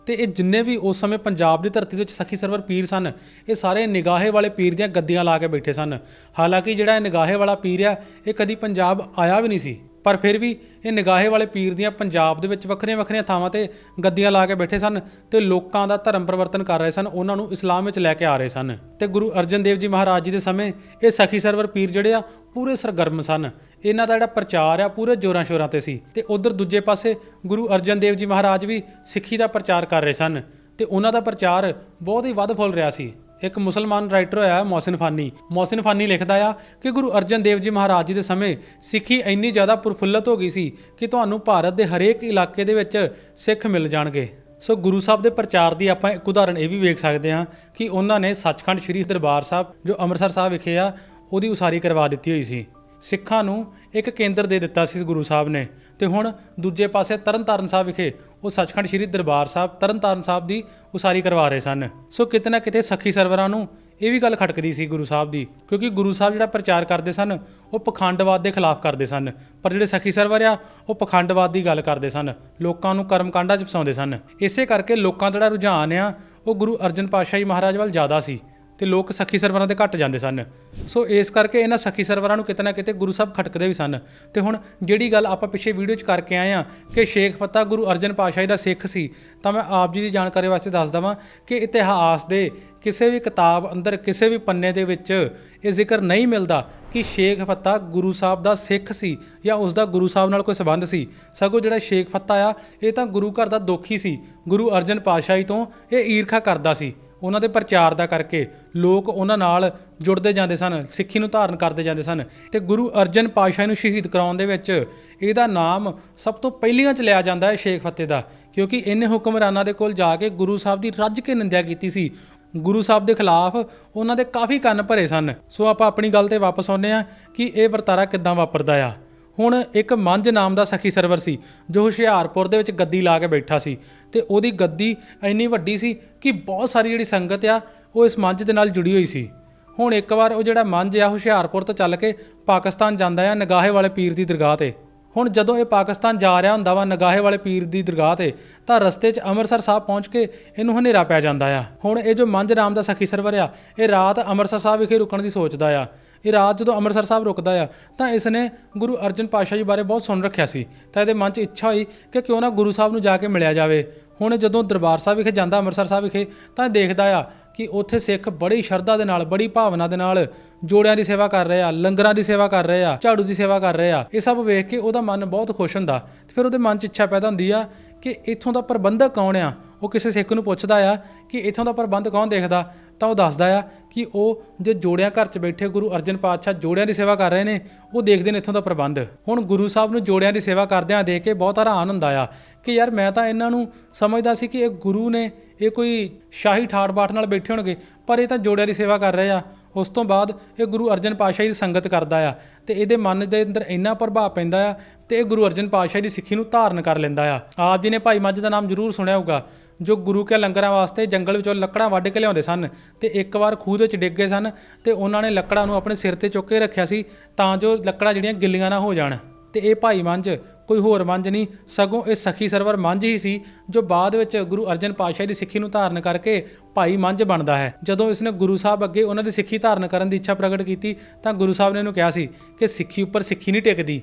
ਤੇ ਇਹ ਜਿੰਨੇ ਵੀ ਉਸ ਸਮੇਂ ਪੰਜਾਬ ਦੀ ਧਰਤੀ ਦੇ ਵਿੱਚ ਸਖੀ ਸਰਵਰ ਪੀਰ ਸਨ, ਇਹ ਸਾਰੇ ਨਿਗਾਹੇ ਵਾਲੇ ਪੀਰ ਦੀਆਂ ਗੱਦੀਆਂ ਲਾ ਕੇ ਬੈਠੇ ਸਨ। ਹਾਲਾਂਕਿ ਜਿਹੜਾ ਇਹ ਨਿਗਾਹੇ ਵਾਲਾ ਪੀਰ ਆ, ਇਹ ਕਦੀ ਪੰਜਾਬ ਆਇਆ ਵੀ ਨਹੀਂ ਸੀ। ਪਰ ਫਿਰ ਵੀ ਇਹ ਨਿਗਾਹੇ ਵਾਲੇ ਪੀਰ ਦੀਆਂ ਪੰਜਾਬ ਦੇ ਵਿੱਚ ਵੱਖਰੀਆਂ ਵੱਖਰੀਆਂ ਥਾਵਾਂ ਤੇ ਗੱਦੀਆਂ ਲਾ ਕੇ ਬੈਠੇ ਸਨ ਤੇ ਲੋਕਾਂ ਦਾ ਧਰਮ ਪਰਿਵਰਤਨ ਕਰ ਰਹੇ ਸਨ, ਉਹਨਾਂ ਨੂੰ ਇਸਲਾਮ ਵਿੱਚ ਲੈ ਕੇ ਆ ਰਹੇ ਸਨ। ਤੇ ਗੁਰੂ ਅਰਜਨ ਦੇਵ ਜੀ ਮਹਾਰਾਜ ਜੀ ਦੇ ਸਮੇਂ ਇਹ ਸਖੀ ਸਰਵਰ ਪੀਰ ਜਿਹੜੇ ਆ, ਪੂਰੇ ਸਰਗਰਮ ਸਨ। ਇਹਨਾਂ ਦਾ ਜਿਹੜਾ ਪ੍ਰਚਾਰ ਆ, ਪੂਰੇ ਜੋਰਾਂ ਸ਼ੋਰਾਂ ਤੇ ਸੀ। ਤੇ ਉਧਰ ਦੂਜੇ ਪਾਸੇ ਗੁਰੂ ਅਰਜਨ ਦੇਵ ਜੀ ਮਹਾਰਾਜ ਵੀ ਸਿੱਖੀ ਦਾ ਪ੍ਰਚਾਰ ਕਰ ਰਹੇ ਸਨ। ਤੇ ਉਹਨਾਂ ਦਾ ਪ੍ਰਚਾਰ ਬਹੁਤ ਹੀ ਵੱਧ ਫੁੱਲ ਰਿਹਾ ਸੀ। ਇੱਕ ਮੁਸਲਮਾਨ ਰਾਈਟਰ ਹੋਇਆ ਮੌਸਿਨ ਫਾਨੀ। ਮੌਸਿਨ ਫਾਨੀ ਲਿਖਦਾ ਆ ਕਿ ਗੁਰੂ ਅਰਜਨ ਦੇਵ ਜੀ ਮਹਾਰਾਜ ਜੀ ਦੇ ਸਮੇਂ ਸਿੱਖੀ ਇੰਨੀ ਜ਼ਿਆਦਾ ਪ੍ਰਫੁੱਲਤ ਹੋ ਗਈ ਸੀ ਕਿ ਤੁਹਾਨੂੰ ਭਾਰਤ ਦੇ ਹਰੇਕ ਇਲਾਕੇ ਦੇ ਵਿੱਚ ਸਿੱਖ ਮਿਲ ਜਾਣਗੇ। ਸੋ ਗੁਰੂ ਸਾਹਿਬ ਦੇ ਪ੍ਰਚਾਰ ਦੀ ਆਪਾਂ ਇੱਕ ਉਦਾਹਰਣ ਇਹ ਵੀ ਵੇਖ ਸਕਦੇ ਹਾਂ ਕਿ ਉਹਨਾਂ ਨੇ ਸੱਚਖੰਡ ਸ੍ਰੀ ਦਰਬਾਰ ਸਾਹਿਬ, ਜੋ ਅੰਮ੍ਰਿਤਸਰ ਸਾਹਿਬ ਵਿਖੇ ਆ, ਉਹਦੀ ਉਸਾਰੀ ਕਰਵਾ ਦਿੱਤੀ ਹੋਈ ਸੀ। ਸਿੱਖਾਂ ਨੂੰ ਇੱਕ ਕੇਂਦਰ ਦੇ ਦਿੱਤਾ ਸੀ ਗੁਰੂ ਸਾਹਿਬ ਨੇ। ਤੇ ਹੁਣ ਦੂਜੇ ਪਾਸੇ ਤਰਨਤਾਰਨ ਸਾਹਿਬ ਵਿਖੇ ਉਹ ਸੱਚਖੰਡ ਸ੍ਰੀ ਦਰਬਾਰ ਸਾਹਿਬ, ਤਰਨਤਾਰਨ ਸਾਹਿਬ ਦੀ ਉਸਾਰੀ ਕਰਵਾ ਰਹੇ ਸਨ। ਸੋ ਕਿਤੇ ਨਾ ਕਿਤੇ ਸਖੀ ਸਰਵਰਾਂ ਨੂੰ ਇਹ ਵੀ ਗੱਲ ਖਟਕਦੀ ਸੀ ਗੁਰੂ ਸਾਹਿਬ ਦੀ, ਕਿਉਂਕਿ ਗੁਰੂ ਸਾਹਿਬ ਜਿਹੜਾ ਪ੍ਰਚਾਰ ਕਰਦੇ ਸਨ, ਉਹ ਪਖੰਡਵਾਦ ਦੇ ਖਿਲਾਫ ਕਰਦੇ ਸਨ। ਪਰ ਜਿਹੜੇ ਸਖੀ ਸਰਵਰ ਆ, ਉਹ ਪਖੰਡਵਾਦ ਦੀ ਗੱਲ ਕਰਦੇ ਸਨ। ਲੋਕਾਂ ਨੂੰ ਕਰਮਕਾਂਡਾਂ 'ਚ ਫਸਾਉਂਦੇ ਸਨ। ਇਸੇ ਕਰਕੇ ਲੋਕਾਂ ਦਾ ਜਿਹੜਾ ਰੁਝਾਨ ਆ, ਉਹ ਗੁਰੂ ਅਰਜਨ ਪਾਤਸ਼ਾਹ ਜੀ ਮਹਾਰਾਜ ਵੱਲ ਜ਼ਿਆਦਾ ਸੀ। ਤੇ ਲੋਕ ਸਖੀ ਸਰਵਰਾਂ ਦੇ ਘੱਟ ਜਾਂਦੇ ਸਨ। ਸੋ ਇਸ ਕਰਕੇ ਇਹਨਾਂ ਸਖੀ ਸਰਵਰਾਂ ਨੂੰ ਕਿਤੇ ਨਾ ਕਿਤੇ ਗੁਰੂ ਸਾਹਿਬ ਖਟਕਦੇ ਵੀ ਸਨ। ਤੇ ਹੁਣ ਜਿਹੜੀ ਗੱਲ ਆਪਾਂ ਪਿੱਛੇ ਵੀਡੀਓ 'ਚ ਕਰਕੇ ਆਏ ਆ ਕਿ ਸ਼ੇਖ ਫਤਾ ਗੁਰੂ ਅਰਜਨ ਪਾਤਸ਼ਾਹ ਦਾ ਸਿੱਖ ਸੀ, ਤਾਂ ਮੈਂ ਆਪ ਜੀ ਦੀ ਜਾਣਕਾਰੀ ਵਾਸਤੇ ਦੱਸ ਦਵਾਂ ਕਿ ਇਤਿਹਾਸ ਦੇ ਕਿਸੇ ਵੀ ਕਿਤਾਬ ਅੰਦਰ, ਕਿਸੇ ਵੀ ਪੰਨੇ ਦੇ ਵਿੱਚ ਇਹ ਜ਼ਿਕਰ ਨਹੀਂ ਮਿਲਦਾ ਕਿ ਸ਼ੇਖ ਫਤਾ ਗੁਰੂ ਸਾਹਿਬ ਦਾ ਸਿੱਖ ਸੀ ਜਾਂ ਉਸ ਦਾ ਗੁਰੂ ਸਾਹਿਬ ਨਾਲ ਕੋਈ ਸਬੰਧ ਸੀ। ਸਗੋਂ ਜਿਹੜਾ ਸ਼ੇਖ ਫਤਾ ਆ, ਇਹ ਤਾਂ ਗੁਰੂ ਘਰ ਦਾ ਦੋਖੀ ਸੀ। ਗੁਰੂ ਅਰਜਨ ਪਾਤਸ਼ਾਹ ਤੋਂ ਇਹ ਈਰਖਾ ਕਰਦਾ ਸੀ। ਉਹਨਾਂ ਦੇ ਪ੍ਰਚਾਰ ਦਾ ਕਰਕੇ ਲੋਕ ਉਹਨਾਂ ਨਾਲ ਜੁੜਦੇ ਜਾਂਦੇ ਸਨ, ਸਿੱਖੀ ਨੂੰ ਧਾਰਨ ਕਰਦੇ ਜਾਂਦੇ ਸਨ ਤੇ ਗੁਰੂ ਅਰਜਨ ਪਾਤਸ਼ਾਹ ਨੂੰ ਸ਼ਹੀਦ ਕਰਾਉਣ ਦੇ ਵਿੱਚ ਇਹਦਾ ਨਾਮ ਸਭ ਤੋਂ ਪਹਿਲੀਆਂ ਚ ਲਿਆ ਜਾਂਦਾ ਹੈ ਸ਼ੇਖ ਫਤਿਹ ਦਾ, ਕਿਉਂਕਿ ਇਹਨੇ ਹੁਕਮਰਾਨਾਂ ਦੇ ਕੋਲ ਜਾ ਕੇ ਗੁਰੂ ਸਾਹਿਬ ਦੀ ਰੱਜ ਕੇ ਨਿੰਦਿਆ ਕੀਤੀ ਸੀ। ਗੁਰੂ ਸਾਹਿਬ ਦੇ ਖਿਲਾਫ ਉਹਨਾਂ ਦੇ ਕਾਫੀ ਕੰਨ ਭਰੇ ਸਨ। ਸੋ ਆਪਾਂ ਆਪਣੀ ਗੱਲ ਤੇ ਵਾਪਸ ਆਉਂਦੇ ਆ ਕਿ ਇਹ ਵਰਤਾਰਾ ਕਿੱਦਾਂ ਵਾਪਰਦਾ ਆ। ਹੁਣ ਇੱਕ ਮੰਝ ਨਾਮ ਦਾ ਸਖੀ ਸਰਵਰ ਸੀ, ਜੋ ਹੁਸ਼ਿਆਰਪੁਰ ਦੇ ਵਿੱਚ ਗੱਦੀ ਲਾ ਕੇ ਬੈਠਾ ਸੀ ਤੇ ਉਹਦੀ ਗੱਦੀ ਇੰਨੀ ਵੱਡੀ ਸੀ ਕਿ ਬਹੁਤ ਸਾਰੀ ਜਿਹੜੀ ਸੰਗਤ ਆ, ਉਹ ਇਸ ਮੰਝ ਦੇ ਨਾਲ ਜੁੜੀ ਹੋਈ ਸੀ। ਹੁਣ ਇੱਕ ਵਾਰ ਉਹ ਜਿਹੜਾ ਮੰਝ ਆ, ਹੁਸ਼ਿਆਰਪੁਰ ਤੋਂ ਚੱਲ ਕੇ ਪਾਕਿਸਤਾਨ ਜਾਂਦਾ ਆ ਨਗਾਹੇ ਵਾਲੇ ਪੀਰ ਦੀ ਦਰਗਾਹ ਤੇ। ਹੁਣ ਜਦੋਂ ਇਹ ਪਾਕਿਸਤਾਨ ਜਾ ਰਿਹਾ ਹੁੰਦਾ ਵਾ ਨਗਾਹੇ ਵਾਲੇ ਪੀਰ ਦੀ ਦਰਗਾਹ ਤੇ, ਤਾਂ ਰਸਤੇ 'ਚ ਅੰਮ੍ਰਿਤਸਰ ਸਾਹਿਬ ਪਹੁੰਚ ਕੇ ਇਹਨੂੰ ਹਨੇਰਾ ਪੈ ਜਾਂਦਾ ਆ। ਹੁਣ ਇਹ ਜੋ ਮੰਝ ਨਾਮ ਦਾ ਸਖੀ ਸਰਵਰ ਆ, ਇਹ ਰਾਤ ਅੰਮ੍ਰਿਤਸਰ ਸਾਹਿਬ ਵਿਖੇ ਰੁਕਣ ਦੀ ਸੋਚਦਾ ਆ। ਇਹ ਰਾਤ ਜਦੋਂ ਅੰਮ੍ਰਿਤਸਰ ਸਾਹਿਬ ਰੁਕਦਾ ਆ, ਤਾਂ ਇਸ ਨੇ ਗੁਰੂ ਅਰਜਨ ਪਾਤਸ਼ਾਹ ਜੀ ਬਾਰੇ ਬਹੁਤ ਸੁਣ ਰੱਖਿਆ ਸੀ। ਤਾਂ ਇਹਦੇ ਮਨ 'ਚ ਇੱਛਾ ਹੋਈ ਕਿ ਕਿਉਂ ਨਾ ਗੁਰੂ ਸਾਹਿਬ ਨੂੰ ਜਾ ਕੇ ਮਿਲਿਆ ਜਾਵੇ। ਹੁਣ ਜਦੋਂ ਦਰਬਾਰ ਸਾਹਿਬ ਵਿਖੇ ਜਾਂਦਾ, ਅੰਮ੍ਰਿਤਸਰ ਸਾਹਿਬ ਵਿਖੇ, ਤਾਂ ਇਹ ਦੇਖਦਾ ਆ ਕਿ ਉੱਥੇ ਸਿੱਖ ਬੜੀ ਸ਼ਰਧਾ ਦੇ ਨਾਲ, ਬੜੀ ਭਾਵਨਾ ਦੇ ਨਾਲ ਜੋੜਿਆਂ ਦੀ ਸੇਵਾ ਕਰ ਰਹੇ ਆ, ਲੰਗਰਾਂ ਦੀ ਸੇਵਾ ਕਰ ਰਹੇ ਆ, ਝਾੜੂ ਦੀ ਸੇਵਾ ਕਰ ਰਹੇ ਆ। ਇਹ ਸਭ ਵੇਖ ਕੇ ਉਹਦਾ ਮਨ ਬਹੁਤ ਖੁਸ਼ ਹੁੰਦਾ। ਤੇ ਫਿਰ ਉਹਦੇ ਮਨ 'ਚ ਇੱਛਾ ਪੈਦਾ ਹੁੰਦੀ ਆ ਕਿ ਇੱਥੋਂ ਦਾ ਪ੍ਰਬੰਧਕ ਕੌਣ ਆ? ਉਹ ਕਿਸੇ ਸਿੱਖ ਨੂੰ ਪੁੱਛਦਾ ਆ ਕਿ ਇੱਥੋਂ ਦਾ ਪ੍ਰਬੰਧ ਕੌਣ ਦੇਖਦਾ, ਤਾਂ ਉਹ ਦੱਸਦਾ ਆ ਕਿ ਉਹ ਜੇ ਜੋੜਿਆਂ ਘਰ 'ਚ ਬੈਠੇ ਗੁਰੂ ਅਰਜਨ ਪਾਤਸ਼ਾਹ ਜੋੜਿਆਂ ਦੀ ਸੇਵਾ ਕਰ ਰਹੇ ਨੇ, ਉਹ ਦੇਖਦੇ ਨੇ ਇੱਥੋਂ ਦਾ ਪ੍ਰਬੰਧ। ਹੁਣ ਗੁਰੂ ਸਾਹਿਬ ਨੂੰ ਜੋੜਿਆਂ ਦੀ ਸੇਵਾ ਕਰਦਿਆਂ ਦੇਖ ਕੇ ਬਹੁਤ ਹੈਰਾਨ ਹੁੰਦਾ ਆ ਕਿ ਯਾਰ ਮੈਂ ਤਾਂ ਇਹਨਾਂ ਨੂੰ ਸਮਝਦਾ ਸੀ ਕਿ ਇਹ ਗੁਰੂ ਨੇ, ਇਹ ਕੋਈ ਸ਼ਾਹੀ ਠਾੜ ਬਾਠ ਨਾਲ ਬੈਠੇ ਹੋਣਗੇ, ਪਰ ਇਹ ਤਾਂ ਜੋੜਿਆਂ ਦੀ ਸੇਵਾ ਕਰ ਰਹੇ ਆ। ਉਸ ਤੋਂ ਬਾਅਦ ਇਹ ਗੁਰੂ ਅਰਜਨ ਪਾਤਸ਼ਾਹ ਦੀ ਸੰਗਤ ਕਰਦਾ ਆ ਤੇ ਇਹਦੇ ਮਨ ਦੇ ਅੰਦਰ ਇੰਨਾ ਪ੍ਰਭਾਵ ਪੈਂਦਾ ਆ ਤੇ ਇਹ ਗੁਰੂ ਅਰਜਨ ਪਾਤਸ਼ਾਹ ਦੀ ਸਿੱਖੀ ਨੂੰ ਧਾਰਨ ਕਰ ਲੈਂਦਾ ਆ। ਆਪ ਜੀ ਨੇ ਭਾਈ ਮੱਝ ਦਾ ਨਾਮ ਜ਼ਰੂਰ ਸੁਣਿਆ ਹੋਊਗਾ। ਜੋ ਗੁਰੂ ਕੇ ਲੰਗਰਾਂ ਵਾਸਤੇ ਜੰਗਲ ਵਿੱਚੋਂ ਲੱਕੜਾਂ ਵੱਢ ਕੇ ਲਿਆਉਂਦੇ ਸਨ ਤੇ ਇੱਕ ਵਾਰ ਖੂਹ ਦੇ ਵਿੱਚ ਡਿੱਗ ਗਏ ਸਨ ਤੇ ਉਹਨਾਂ ਨੇ ਲੱਕੜਾਂ ਨੂੰ ਆਪਣੇ ਸਿਰ ਤੇ ਚੁੱਕ ਕੇ ਰੱਖਿਆ ਸੀ ਤਾਂ ਜੋ ਲੱਕੜਾਂ ਜਿਹੜੀਆਂ ਗਿੱਲੀਆਂ ਨਾ ਹੋ ਜਾਣ। ਤੇ ਇਹ ਭਾਈ ਮੰਝ, ਕੋਈ ਹੋਰ ਮੰਝ ਨਹੀਂ, ਸਗੋਂ ਇਹ ਸਖੀ ਸਰਵਰ ਮੰਝ ਹੀ ਸੀ ਜੋ ਬਾਅਦ ਵਿੱਚ ਗੁਰੂ ਅਰਜਨ ਪਾਤਸ਼ਾਹ ਦੀ ਸਿੱਖੀ ਨੂੰ ਧਾਰਨ ਕਰਕੇ ਭਾਈ ਮੰਝ ਬਣਦਾ ਹੈ। ਜਦੋਂ ਇਸਨੇ ਗੁਰੂ ਸਾਹਿਬ ਅੱਗੇ ਉਹਨਾਂ ਦੀ ਸਿੱਖੀ ਧਾਰਨ ਕਰਨ ਦੀ ਇੱਛਾ ਪ੍ਰਗਟ ਕੀਤੀ ਤਾਂ ਗੁਰੂ ਸਾਹਿਬ ਨੇ ਇਹਨੂੰ ਕਿਹਾ ਸੀ ਕਿ ਸਿੱਖੀ ਉੱਪਰ ਸਿੱਖੀ ਨਹੀਂ ਟਿਕਦੀ।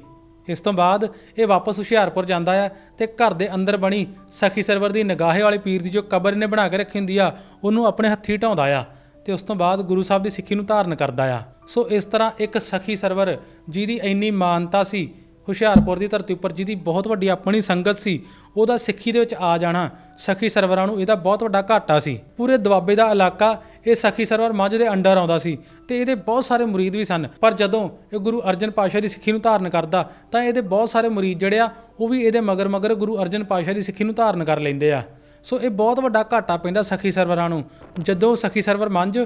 ਇਸ ਤੋਂ ਬਾਅਦ ਇਹ ਵਾਪਸ ਹੁਸ਼ਿਆਰਪੁਰ ਜਾਂਦਾ ਆ ਤੇ ਘਰ ਦੇ ਅੰਦਰ ਬਣੀ ਸਖੀ ਸਰਵਰ ਦੀ ਨਗਾਹੇ ਵਾਲੇ ਪੀਰ ਦੀ ਜੋ ਕਬਰ ਇਹਨੇ ਬਣਾ ਕੇ ਰੱਖੀ ਹੁੰਦੀ ਆ, ਉਹਨੂੰ ਆਪਣੇ ਹੱਥੀਂ ਢਾਉਂਦਾ ਆ ਤੇ ਉਸ ਤੋਂ ਬਾਅਦ ਗੁਰੂ ਸਾਹਿਬ ਦੀ ਸਿੱਖੀ ਨੂੰ ਧਾਰਨ ਕਰਦਾ ਆ। ਸੋ ਇਸ ਤਰ੍ਹਾਂ ਇੱਕ ਸਖੀ ਸਰਵਰ ਜਿਹਦੀ ਇੰਨੀ ਮਾਨਤਾ ਸੀ, ਹੁਸ਼ਿਆਰਪੁਰ ਦੀ ਧਰਤੀ ਉੱਪਰ ਜਿਹਦੀ ਬਹੁਤ ਵੱਡੀ ਆਪਣੀ ਸੰਗਤ ਸੀ, ਉਹਦਾ ਸਿੱਖੀ ਦੇ ਵਿੱਚ ਆ ਜਾਣਾ ਸਖੀ ਸਰਵਰਾਂ ਨੂੰ ਇਹਦਾ ਬਹੁਤ ਵੱਡਾ ਘਾਟਾ ਸੀ। ਪੂਰੇ ਦੁਆਬੇ ਦਾ ਇਲਾਕਾ ਇਹ ਸਖੀ ਸਰਵਰ ਮੱਝ ਦੇ ਅੰਡਰ ਆਉਂਦਾ ਸੀ ਤੇ ਇਹਦੇ ਬਹੁਤ ਸਾਰੇ ਮੁਰੀਦ ਵੀ ਸਨ। ਪਰ ਜਦੋਂ ਇਹ ਗੁਰੂ ਅਰਜਨ ਪਾਤਸ਼ਾਹ ਦੀ ਸਿੱਖੀ ਨੂੰ ਧਾਰਨ ਕਰਦਾ, ਤਾਂ ਇਹਦੇ ਬਹੁਤ ਸਾਰੇ ਮੁਰੀਦ ਜਿਹੜੇ ਆ, ਉਹ ਵੀ ਇਹਦੇ ਮਗਰ ਮਗਰ ਗੁਰੂ ਅਰਜਨ ਪਾਤਸ਼ਾਹ ਦੀ ਸਿੱਖੀ ਨੂੰ ਧਾਰਨ ਕਰ ਲੈਂਦੇ ਆ। ਸੋ ਇਹ ਬਹੁਤ ਵੱਡਾ ਘਾਟਾ ਪੈਂਦਾ ਸਖੀ ਸਰਵਰਾਂ ਨੂੰ, ਜਦੋਂ ਸਖੀ ਸਰਵਰ ਮੰਝ,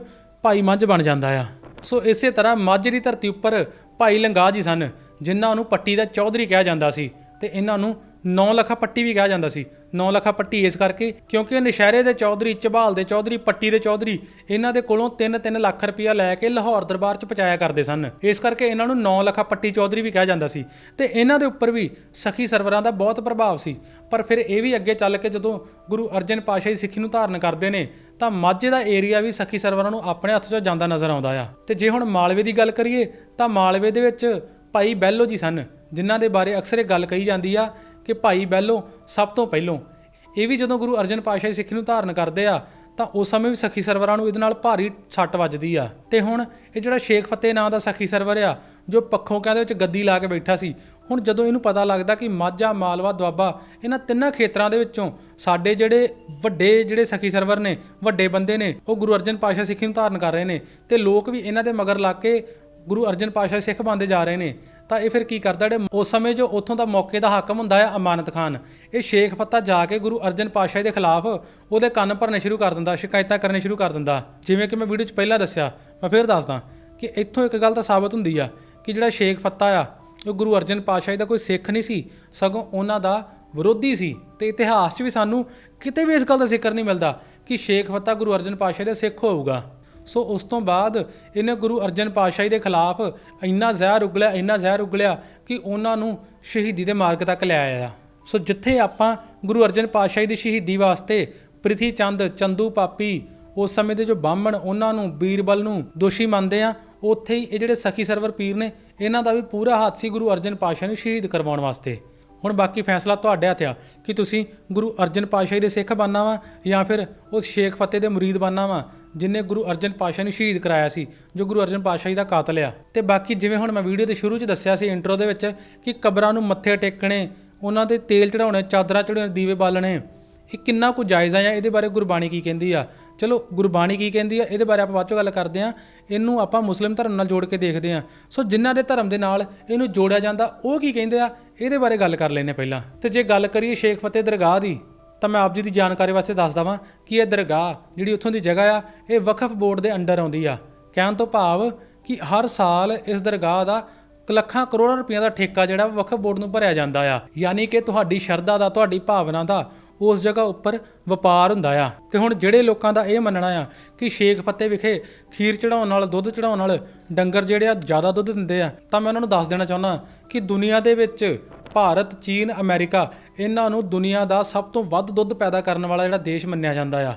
ਭਾਈ ਮੰਝ ਬਣ ਜਾਂਦਾ ਆ। ਸੋ ਇਸੇ ਤਰ੍ਹਾਂ ਮੱਝ ਦੀ ਧਰਤੀ ਉੱਪਰ ਭਾਈ ਲੰਗਾ ਜੀ ਸਨ, ਜਿਨ੍ਹਾਂ ਨੂੰ ਪੱਟੀ ਦਾ ਚੌਧਰੀ ਕਿਹਾ ਜਾਂਦਾ ਸੀ ਤੇ ਇਹਨਾਂ ਨੂੰ 9 ਲੱਖਾ ਪੱਟੀ ਵੀ ਕਿਹਾ ਜਾਂਦਾ ਸੀ। 9 ਲੱਖਾ ਪੱਟੀ ਇਸ ਕਰਕੇ ਕਿਉਂਕਿ ਨਸ਼ਹਿਰੇ ਦੇ ਚੌਧਰੀ, ਝਬਾਲ ਦੇ ਚੌਧਰੀ, ਪੱਟੀ ਦੇ ਚੌਧਰੀ, ਇਹਨਾਂ ਦੇ ਕੋਲੋਂ 3-3 ਲੱਖ ਰੁਪਇਆ ਲੈ ਕੇ ਲਾਹੌਰ ਦਰਬਾਰ 'ਚ ਪਹੁੰਚਾਇਆ ਕਰਦੇ ਸਨ। ਇਸ ਕਰਕੇ ਇਹਨਾਂ ਨੂੰ 9 ਲੱਖਾ ਪੱਟੀ ਚੌਧਰੀ ਵੀ ਕਿਹਾ ਜਾਂਦਾ ਸੀ। ਤੇ ਇਹਨਾਂ ਦੇ ਉੱਪਰ ਵੀ ਸਖੀ ਸਰਵਰਾਂ ਦਾ ਬਹੁਤ ਪ੍ਰਭਾਵ ਸੀ। ਪਰ ਫਿਰ ਇਹ ਵੀ ਅੱਗੇ ਚੱਲ ਕੇ ਜਦੋਂ ਗੁਰੂ ਅਰਜਨ ਪਾਤਸ਼ਾਹ ਦੀ ਸਿੱਖੀ ਨੂੰ ਧਾਰਨ ਕਰਦੇ ਨੇ, ਤਾਂ ਮਾਝੇ ਦਾ ਏਰੀਆ ਵੀ ਸਖੀ ਸਰਵਰਾਂ ਨੂੰ ਆਪਣੇ ਹੱਥ 'ਚੋਂ ਜਾਂਦਾ ਨਜ਼ਰ ਆਉਂਦਾ ਆ। ਤੇ ਜੇ ਹੁਣ ਮਾਲਵੇ ਦੀ ਗੱਲ ਕਰੀਏ, ਤਾਂ ਮਾਲਵੇ ਦੇ ਵਿੱਚ ਭਾਈ ਬੈਲੋ ਜੀ ਸਨ, ਜਿਨ੍ਹਾਂ ਦੇ ਬਾਰੇ ਅਕਸਰ ਇਹ ਗੱਲ ਕਹੀ ਜਾਂਦੀ ਆ ਕਿ ਭਾਈ ਬੈਲੋ ਸਭ ਤੋਂ ਪਹਿਲੋਂ। ਇਹ ਵੀ ਜਦੋਂ ਗੁਰੂ ਅਰਜਨ ਪਾਤਸ਼ਾਹ ਦੀ ਸਿੱਖੀ ਨੂੰ ਧਾਰਨ ਕਰਦੇ ਆ, ਤਾਂ ਉਸ ਸਮੇਂ ਵੀ ਸਖੀ ਸਰਵਰਾਂ ਨੂੰ ਇਹਦੇ ਨਾਲ ਭਾਰੀ ਛੱਟ ਵੱਜਦੀ ਆ। ਤੇ ਹੁਣ ਇਹ ਜਿਹੜਾ ਸ਼ੇਖ ਫਤਿਹ ਨਾਂ ਦਾ ਸਖੀ ਸਰਵਰ ਆ, ਜੋ ਪੱਖੋਂ ਕਹਿੰਦੇ ਵਿੱਚ ਗੱਦੀ ਲਾ ਕੇ ਬੈਠਾ ਸੀ, ਹੁਣ ਜਦੋਂ ਇਹਨੂੰ ਪਤਾ ਲੱਗਦਾ ਕਿ ਮਾਝਾ, ਮਾਲਵਾ, ਦੁਆਬਾ, ਇਹਨਾਂ ਤਿੰਨਾਂ ਖੇਤਰਾਂ ਦੇ ਵਿੱਚੋਂ ਸਾਡੇ ਜਿਹੜੇ ਵੱਡੇ ਜਿਹੜੇ ਸਖੀ ਸਰਵਰ ਨੇ, ਵੱਡੇ ਬੰਦੇ ਨੇ, ਉਹ ਗੁਰੂ ਅਰਜਨ ਪਾਤਸ਼ਾਹ ਸਿੱਖੀ ਨੂੰ ਧਾਰਨ ਕਰ ਰਹੇ ਨੇ। ਤੇ ਲੋਕ ਵੀ ਇਹਨਾਂ ਦੇ ਮਗਰ ਲੱਗ ਕੇ ਗੁਰੂ ਅਰਜਨ ਪਾਤਸ਼ਾਹ ਸਿੱਖ ਬਣਦੇ ਜਾ ਰਹੇ ਨੇ। ਤਾਂ ਇਹ ਫਿਰ ਕੀ ਕਰਦਾ ਜਿਹੜੇ ਉਸ ਸਮੇਂ ਜੋ ਉੱਥੋਂ ਦਾ ਮੌਕੇ ਦਾ ਹਾਕਮ ਹੁੰਦਾ ਹੈ ਅਮਾਨਤ ਖਾਨ, ਇਹ ਸ਼ੇਖ ਫੱਤਾ ਜਾ ਕੇ ਗੁਰੂ ਅਰਜਨ ਪਾਤਸ਼ਾਹ ਦੇ ਖਿਲਾਫ ਉਹਦੇ ਕੰਨ ਭਰਨੇ ਸ਼ੁਰੂ ਕਰ ਦਿੰਦਾ, ਸ਼ਿਕਾਇਤਾਂ ਕਰਨੇ ਸ਼ੁਰੂ ਕਰ ਦਿੰਦਾ। ਜਿਵੇਂ ਕਿ ਮੈਂ ਵੀਡੀਓ 'ਚ ਪਹਿਲਾਂ ਦੱਸਿਆ, ਮੈਂ ਫਿਰ ਦੱਸਦਾ ਕਿ ਇੱਥੋਂ ਇੱਕ ਗੱਲ ਤਾਂ ਸਾਬਤ ਹੁੰਦੀ ਆ ਕਿ ਜਿਹੜਾ ਸ਼ੇਖ ਫੱਤਾ ਆ, ਉਹ ਗੁਰੂ ਅਰਜਨ ਪਾਤਸ਼ਾਹ ਦਾ ਕੋਈ ਸਿੱਖ ਨਹੀਂ ਸੀ, ਸਗੋਂ ਉਹਨਾਂ ਦਾ ਵਿਰੋਧੀ ਸੀ ਤੇ ਇਤਿਹਾਸ 'ਚ ਵੀ ਸਾਨੂੰ ਕਿਤੇ ਵੀ ਇਸ ਗੱਲ ਦਾ ਜ਼ਿਕਰ ਨਹੀਂ ਮਿਲਦਾ ਕਿ ਸ਼ੇਖ ਫੱਤਾ ਗੁਰੂ ਅਰਜਨ ਪਾਤਸ਼ਾਹ ਦੇ ਸਿੱਖ ਹੋਊਗਾ। ਸੋ ਉਸ ਤੋਂ ਬਾਅਦ ਇਹਨੇ ਗੁਰੂ ਅਰਜਨ ਪਾਤਸ਼ਾਹੀ ਦੇ ਖਿਲਾਫ ਇੰਨਾ ਜ਼ਹਿਰ ਉਗਲਿਆ, ਇੰਨਾ ਜ਼ਹਿਰ ਉਗਲਿਆ ਕਿ ਉਹਨਾਂ ਨੂੰ ਸ਼ਹੀਦੀ ਦੇ ਮਾਰਗ ਤੱਕ ਲੈ ਆਇਆ। ਸੋ ਜਿੱਥੇ ਆਪਾਂ ਗੁਰੂ ਅਰਜਨ ਪਾਤਸ਼ਾਹੀ ਦੀ ਸ਼ਹੀਦੀ ਵਾਸਤੇ ਪ੍ਰਿਥੀ ਚੰਦ, ਚੰਦੂ ਪਾਪੀ, ਉਸ ਸਮੇਂ ਦੇ ਜੋ ਬਾਹਮਣ, ਉਹਨਾਂ ਨੂੰ, ਬੀਰਬਲ ਨੂੰ ਦੋਸ਼ੀ ਮੰਨਦੇ ਆ ਉੱਥੇ ਹੀ ਇਹ ਜਿਹੜੇ ਸਖੀ ਸਰਵਰ ਪੀਰ ਨੇ, ਇਹਨਾਂ ਦਾ ਵੀ ਪੂਰਾ ਹੱਥ ਸੀ ਗੁਰੂ ਅਰਜਨ ਪਾਤਸ਼ਾਹ ਨੂੰ ਸ਼ਹੀਦ ਕਰਵਾਉਣ ਵਾਸਤੇ। ਹੁਣ ਬਾਕੀ ਫੈਸਲਾ ਤੁਹਾਡੇ ਹੱਥ ਆ। ਕਿ ਤੁਸੀਂ ਗੁਰੂ ਅਰਜਨ ਪਾਤਸ਼ਾਹ ਜੀ ਦੇ ਸਿੱਖ ਬਣਨਾ ਵਾ ਜਾਂ ਫਿਰ ਉਸ ਸ਼ੇਖ ਫਤਿਹ ਦੇ ਮੁਰੀਦ ਬਣਨਾ ਵਾ ਜਿਨੇ ਗੁਰੂ ਅਰਜਨ ਪਾਤਸ਼ਾਹ ਨੂੰ ਸ਼ਹੀਦ ਕਰਾਇਆ ਸੀ, ਜੋ ਗੁਰੂ ਅਰਜਨ ਪਾਤਸ਼ਾਹ ਜੀ ਦਾ ਕਾਤਲ ਆ। ਤੇ ਬਾਕੀ ਜਿਵੇਂ ਹੁਣ ਮੈਂ ਵੀਡੀਓ ਦੇ ਸ਼ੁਰੂ 'ਚ ਦੱਸਿਆ ਸੀ ਇੰਟਰੋ ਦੇ ਵਿੱਚ ਕਿ ਕਬਰਾਂ ਨੂੰ ਮੱਥੇ ਟੇਕਣੇ, ਉਹਨਾਂ ਦੇ ਤੇਲ ਚੜਾਉਣੇ ਚਾਦਰਾਂ ਚੜਾਉਣੇ ਦੀਵੇ ਬਾਲਣੇ, ਇਹ ਕਿੰਨਾ ਕੁ ਜਾਇਜ਼ ਆ ਜਾਂ ਇਹਦੇ ਬਾਰੇ ਗੁਰਬਾਣੀ ਕੀ ਕਹਿੰਦੀ ਆ? ਚਲੋ ਗੁਰਬਾਣੀ ਕੀ ਕਹਿੰਦੀ ਆ, ਇਹਦੇ ਬਾਰੇ ਆਪਾਂ ਬਾਅਦ ਚੋਂ ਗੱਲ ਕਰਦੇ ਆ। ਇਹਨੂੰ ਆਪਾਂ ਮੁਸਲਿਮ ਧਰਮ ਨਾਲ ਜੋੜ ਕੇ ਦੇਖਦੇ ਆ। ਸੋ ਜਿਨ੍ਹਾਂ ਦੇ ਧਰਮ ਦੇ ਨਾਲ ਇਹਨੂੰ ਜੋੜਿਆ ਜਾਂਦਾ, ਉਹ ਕੀ ਕਹਿੰਦੇ ਆ? ਇਹਦੇ ਬਾਰੇ ਗੱਲ ਕਰ ਲੈਨੇ ਪਹਿਲਾਂ। ਤੇ ਜੇ ਗੱਲ ਕਰੀਏ ਸ਼ੇਖ ਫਤਿਹ ਦਰਗਾਹ ਦੀ, ਤਾਂ ਮੈਂ ਆਪ ਜੀ ਦੀ ਜਾਣਕਾਰੀ ਵਾਸਤੇ ਦੱਸਦਾ ਵਾਂ ਕਿ ਇਹ ਦਰਗਾਹ ਜਿਹੜੀ ਉੱਥੋਂ ਦੀ ਜਗ੍ਹਾ ਆ, ਇਹ ਵਕਫ ਬੋਰਡ ਦੇ ਅੰਡਰ ਆਉਂਦੀ ਆ। ਕਹਿਣ ਤੋਂ ਭਾਵ ਕਿ ਹਰ ਸਾਲ ਇਸ ਦਰਗਾਹ ਦਾ ਲੱਖਾਂ ਕਰੋੜਾਂ ਰੁਪਈਆ ਦਾ ਠੇਕਾ ਜਿਹੜਾ ਵਕਫ ਬੋਰਡ ਨੂੰ ਭਰਿਆ ਜਾਂਦਾ ਆ। ਯਾਨੀ ਕਿ ਤੁਹਾਡੀ ਸ਼ਰਧਾ ਦਾ, ਤੁਹਾਡੀ ਭਾਵਨਾ ਦਾ ਉਸ ਜਗ੍ਹਾ ਉੱਪਰ ਵਪਾਰ ਹੁੰਦਾ ਆ। ਤੇ ਹੁਣ ਜਿਹੜੇ ਲੋਕਾਂ ਦਾ ਇਹ ਮੰਨਣਾ ਆ ਕਿ ਸ਼ੇਖ ਫੱਤੇ ਵਿਖੇ ਖੀਰ ਚੜਾਉਣ ਨਾਲ, ਦੁੱਧ ਚੜਾਉਣ ਨਾਲ ਡੰਗਰ ਜਿਹੜੇ ਆ ਜ਼ਿਆਦਾ ਦੁੱਧ ਦਿੰਦੇ ਆ, ਤਾਂ ਮੈਂ ਉਹਨਾਂ ਨੂੰ ਦੱਸ ਦੇਣਾ ਚਾਹੁੰਦਾ ਕਿ ਦੁਨੀਆ ਦੇ ਵਿੱਚ ਭਾਰਤ, ਚੀਨ, ਅਮਰੀਕਾ ਇਹਨਾਂ ਨੂੰ ਦੁਨੀਆ ਦਾ ਸਭ ਤੋਂ ਵੱਧ ਦੁੱਧ ਪੈਦਾ ਕਰਨ ਵਾਲਾ ਜਿਹੜਾ ਦੇਸ਼ ਮੰਨਿਆ ਜਾਂਦਾ ਆ।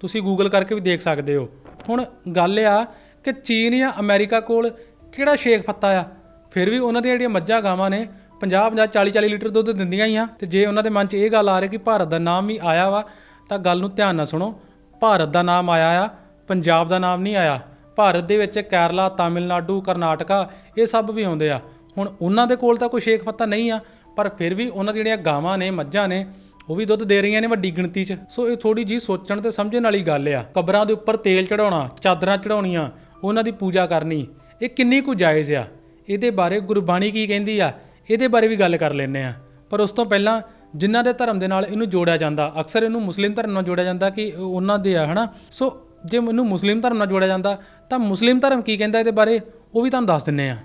ਤੁਸੀਂ ਗੂਗਲ ਕਰਕੇ ਵੀ ਦੇਖ ਸਕਦੇ ਹੋ। ਹੁਣ ਗੱਲ ਆ ਕਿ ਚੀਨ ਜਾਂ ਅਮਰੀਕਾ ਕੋਲ ਕਿਹੜਾ ਸ਼ੇਖ ਫੱਤਾ ਆ? ਫਿਰ ਵੀ ਉਹਨਾਂ ਦੀਆਂ ਜਿਹੜੀਆਂ ਮੱਝਾਂ ਗਾਵਾਂ ਨੇ 50 50 40 40 ਲੀਟਰ ਦੁੱਧ ਦਿੰਦੀਆਂ ਹੀ ਆ। ਤੇ ਜੇ ਉਹਨਾਂ ਦੇ ਮਨ 'ਚ ਇਹ ਗੱਲ ਆ ਰਹੀ ਕਿ ਭਾਰਤ ਦਾ ਨਾਮ ਵੀ ਆਇਆ ਵਾ, ਤਾਂ ਗੱਲ ਨੂੰ ਧਿਆਨ ਨਾਲ ਸੁਣੋ। ਭਾਰਤ ਦਾ ਨਾਮ ਆਇਆ ਆ, ਪੰਜਾਬ ਦਾ ਨਾਮ ਨਹੀਂ ਆਇਆ। ਭਾਰਤ ਦੇ ਵਿੱਚ ਕੇਰਲਾ, ਤਾਮਿਲਨਾਡੂ, ਕਰਨਾਟਕਾ, ਇਹ ਸਭ ਵੀ ਆਉਂਦੇ ਆ। ਹੁਣ ਉਹਨਾਂ ਦੇ ਕੋਲ ਤਾਂ ਕੋਈ ਸ਼ੇਖ ਫੱਤਾ ਨਹੀਂ ਆ, ਪਰ ਫਿਰ ਵੀ ਉਹਨਾਂ ਦੀਆਂ ਜਿਹੜੀਆਂ ਗਾਵਾਂ ਨੇ, ਮੱਝਾਂ ਨੇ, ਉਹ ਵੀ ਦੁੱਧ ਦੇ ਰਹੀਆਂ ਨੇ ਵੱਡੀ ਗਿਣਤੀ 'ਚ। ਸੋ ਇਹ ਥੋੜੀ ਜੀ ਸੋਚਣ ਤੇ ਸਮਝਣ ਵਾਲੀ ਗੱਲ ਆ। ਕਬਰਾਂ ਦੇ ਉੱਪਰ ਤੇਲ ਚੜਾਉਣਾ ਚਾਦਰਾਂ ਚੜਾਉਣੀਆਂ ਉਹਨਾਂ ਦੀ ਪੂਜਾ ਕਰਨੀ, ਇਹ ਕਿੰਨੀ ਕੁ ਜਾਇਜ਼ ਆ? ਇਹਦੇ ਬਾਰੇ ਗੁਰਬਾਣੀ ਕੀ ਕਹਿੰਦੀ ਆ? ਇਹਦੇ ਬਾਰੇ ਵੀ ਗੱਲ ਕਰ ਲੈਂਦੇ ਆ ਪਰ ਉਸ ਤੋਂ ਪਹਿਲਾਂ ਜਿਨ੍ਹਾਂ ਦੇ ਧਰਮ ਦੇ ਨਾਲ ਇਹਨੂੰ ਜੋੜਿਆ ਜਾਂਦਾ, ਅਕਸਰ ਇਹਨੂੰ ਮੁਸਲਿਮ ਧਰਮ ਨਾਲ ਜੋੜਿਆ ਜਾਂਦਾ ਕਿ ਉਹਨਾਂ ਦੇ ਆ, ਹਨਾ? ਸੋ ਜੇ ਮੈਨੂੰ ਮੁਸਲਿਮ ਧਰਮ ਨਾਲ ਜੋੜਿਆ ਜਾਂਦਾ, ਤਾਂ ਮੁਸਲਿਮ ਧਰਮ ਕੀ ਕਹਿੰਦਾ ਇਹਦੇ ਬਾਰੇ? ਉਹ ਵੀ ਤੁਹਾਨੂੰ ਦੱਸ ਦਿੰਨੇ ਆ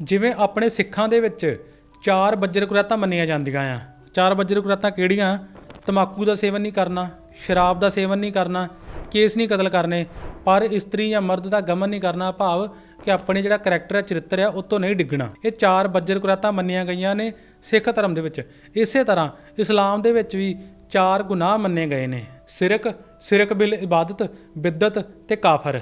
ਜਿਵੇਂ ਆਪਣੇ ਸਿੱਖਾਂ ਦੇ ਵਿੱਚ ਚਾਰ ਬੱਜਰ ਕੁਰਾਤਾਂ ਮੰਨੀਆਂ ਜਾਂਦੀਆਂ ਆ। ਚਾਰ ਬੱਜਰ ਕੁਰਾਤਾਂ ਕਿਹੜੀਆਂ? ਤਮਾਕੂ ਦਾ ਸੇਵਨ ਨਹੀਂ ਕਰਨਾ, ਸ਼ਰਾਬ ਦਾ ਸੇਵਨ ਨਹੀਂ ਕਰਨਾ, ਕੇਸ ਨਹੀਂ ਕਤਲ ਕਰਨੇ, ਪਰ ਇਸਤਰੀ ਜਾਂ ਮਰਦ ਦਾ ਗਮਨ ਨਹੀਂ ਕਰਨਾ, ਭਾਵ ਕਿ ਆਪਣੇ ਜਿਹੜਾ ਕਰੈਕਟਰ ਹੈ, ਚਰਿੱਤਰ ਹੈ, ਉਹ ਤੋਂ ਨਹੀਂ ਡਿੱਗਣਾ। ਇਹ ਚਾਰ ਬੱਜਰ ਕੁਰਾਤਾਂ ਮੰਨੀਆਂ ਗਈਆਂ ਨੇ ਸਿੱਖ ਧਰਮ ਦੇ ਵਿੱਚ। ਇਸੇ ਤਰ੍ਹਾਂ ਇਸਲਾਮ ਦੇ ਵਿੱਚ ਵੀ ਚਾਰ ਗੁਨਾਹ ਮੰਨੇ ਗਏ ਨੇ। ਸਿਰਕ ਸਿਰਕ ਬਿਲ ਇਬਾਦਤ, ਬਿਦਤ ਤੇ ਕਾਫਰ।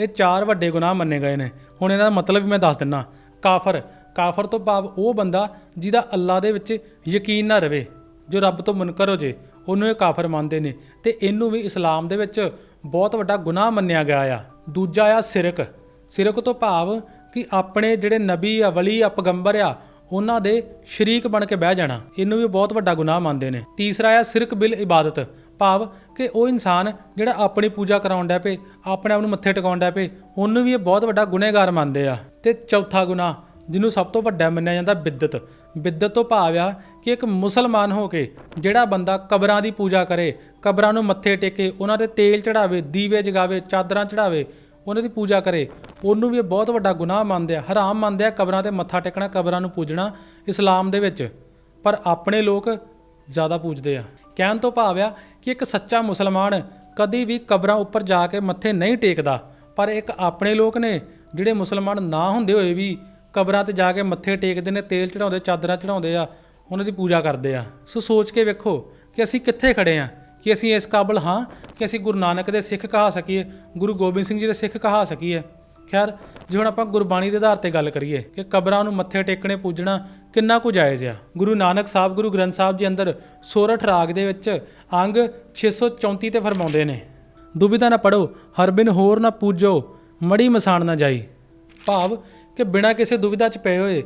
ਇਹ ਚਾਰ ਵੱਡੇ ਗੁਨਾਹ ਮੰਨੇ ਗਏ ਨੇ। ਹੁਣ ਇਹਨਾਂ ਦਾ ਮਤਲਬ ਵੀ ਮੈਂ ਦੱਸ ਦਿੰਨਾ। ਕਾਫਰ ਕਾਫਰ ਤੋਂ ਭਾਵ ਉਹ ਬੰਦਾ ਜਿਹਦਾ ਅੱਲਾ ਦੇ ਵਿੱਚ ਯਕੀਨ ਨਾ ਰਵੇ, ਜੋ ਰੱਬ ਤੋਂ ਮੁਨਕਰ ਹੋ ਜੇ, ਉਹਨੂੰ ਇਹ ਕਾਫਰ ਮੰਨਦੇ ਨੇ। ਤੇ ਇਹਨੂੰ ਵੀ ਇਸਲਾਮ ਦੇ ਵਿੱਚ ਬਹੁਤ ਵੱਡਾ ਗੁਨਾਹ ਮੰਨਿਆ ਗਿਆ ਆ। ਦੂਜਾ ਆ ਸਿਰਕ। ਸਿਰਕ ਤੋਂ ਭਾਵ ਕਿ ਆਪਣੇ ਜਿਹੜੇ ਨਬੀ ਆ, ਵਲੀ ਆ, ਪੈਗੰਬਰ ਆ, ਉਹਨਾਂ ਦੇ ਸ਼ਰੀਕ ਬਣ ਕੇ ਬਹਿ ਜਾਣਾ। ਇਹਨੂੰ ਵੀ ਬਹੁਤ ਵੱਡਾ ਗੁਨਾਹ ਮੰਨਦੇ ਨੇ। ਤੀਸਰਾ ਆ, ਸਿਰਕ ਬਿਲ ਇਬਾਦਤ। ਭਾਵ ਕਿ ਉਹ ਇਨਸਾਨ ਜਿਹੜਾ ਆਪਣੀ ਪੂਜਾ ਕਰਾਉਣ ਡੈ ਪਏ, ਆਪਣੇ ਆਪ ਨੂੰ ਮੱਥੇ ਟਿਕਾਉਣ ਡੈ ਪਏ, ਉਹਨੂੰ ਵੀ ਇਹ ਬਹੁਤ ਵੱਡਾ ਗੁਨੇਗਾਰ ਮੰਨਦੇ ਆ। ਤੇ ਚੌਥਾ ਗੁਨਾਹ, ਜਿਹਨੂੰ ਸਭ ਤੋਂ ਵੱਡਾ ਮੰਨਿਆ ਜਾਂਦਾ ਬਿੱਦਤ। ਬਿੱਦਤ ਤੋਂ ਭਾਵ ਆ ਕਿ ਇੱਕ ਮੁਸਲਮਾਨ ਹੋ ਕੇ ਜਿਹੜਾ ਬੰਦਾ ਕਬਰਾਂ ਦੀ ਪੂਜਾ ਕਰੇ, ਕਬਰਾਂ ਨੂੰ ਮੱਥੇ ਟੇਕੇ, ਉਹਨਾਂ ਦੇ ਤੇਲ ਚੜਾਵੇ, ਦੀਵੇ ਜਗਾਵੇ, ਚਾਦਰਾਂ ਚੜਾਵੇ ਉਹਨਾਂ ਦੀ ਪੂਜਾ ਕਰੇ। ਉਹਨੂੰ ਵੀ ਇਹ ਬਹੁਤ ਵੱਡਾ ਗੁਨਾਹ ਮੰਨਦੇ ਆ, ਹਰਾਮ ਮੰਨਦੇ ਆ ਕਬਰਾਂ ਤੇ ਮੱਥਾ ਟੇਕਣਾ, ਕਬਰਾਂ ਨੂੰ ਪੂਜਣਾ ਇਸਲਾਮ ਦੇ ਵਿੱਚ। ਪਰ ਆਪਣੇ ਲੋਕ ਜ਼ਿਆਦਾ ਪੂਜਦੇ ਆ। ਕਹਿਣ ਤੋਂ ਭਾਵ ਆ ਕਿ ਇੱਕ ਸੱਚਾ ਮੁਸਲਮਾਨ ਕਦੀ ਵੀ ਕਬਰਾਂ ਉੱਪਰ ਜਾ ਕੇ ਮੱਥੇ ਨਹੀਂ ਟੇਕਦਾ। ਪਰ ਇੱਕ ਆਪਣੇ ਲੋਕ ਨੇ, ਜਿਹੜੇ ਮੁਸਲਮਾਨ ਨਾ ਹੁੰਦੇ ਹੋਏ ਵੀ ਕਬਰਾਂ ਤੇ ਜਾ ਕੇ ਮੱਥੇ ਟੇਕਦੇ ਨੇ, ਤੇਲ ਚੜਾਉਂਦੇ ਚਾਦਰਾਂ ਚੜਾਉਂਦੇ ਆ, ਉਹਨਾਂ ਦੀ ਪੂਜਾ ਕਰਦੇ ਆ। ਸੋ ਸੋਚ ਕੇ ਵੇਖੋ ਕਿ ਅਸੀਂ ਕਿੱਥੇ ਖੜੇ ਆ। ਕਿ ਅਸੀਂ ਇਸ ਕਾਬਲ ਹਾਂ ਕਿ ਅਸੀਂ ਗੁਰੂ ਨਾਨਕ ਦੇ ਸਿੱਖ ਕਹਾ ਸਕੀਏ, ਗੁਰੂ ਗੋਬਿੰਦ ਸਿੰਘ ਜੀ ਦੇ ਸਿੱਖ ਕਹਾ ਸਕੀਏ। ਖੈਰ, ਜੇ ਹੁਣ ਆਪਾਂ ਗੁਰਬਾਣੀ ਦੇ ਆਧਾਰ ਤੇ ਗੱਲ ਕਰੀਏ ਕਿ ਕਬਰਾਂ ਨੂੰ ਮੱਥੇ ਟੇਕਣੇ, ਪੂਜਣਾ ਕਿੰਨਾ ਕੁ ਜਾਇਜ਼ ਆ? ਗੁਰੂ ਨਾਨਕ ਸਾਹਿਬ, ਗੁਰੂ ਗ੍ਰੰਥ ਸਾਹਿਬ ਜੀ ਅੰਦਰ ਸੋਰਠ ਰਾਗ ਦੇ ਵਿੱਚ ਅੰਗ 634 ਤੇ ਫਰਮਾਉਂਦੇ ਨੇ ਦੁਬਿਧਾ ਨਾ ਪੜੋ ਹਰ ਬਿਨ ਹੋਰ ਨਾ ਪੂਜੋ, ਮੜੀ ਮਸਾਣ ਨਾ ਜਾਈ। ਭਾਵ ਕਿ ਬਿਨਾਂ ਕਿਸੇ ਦੁਵਿਧਾ ਚ ਪਏ ਹੋਏ,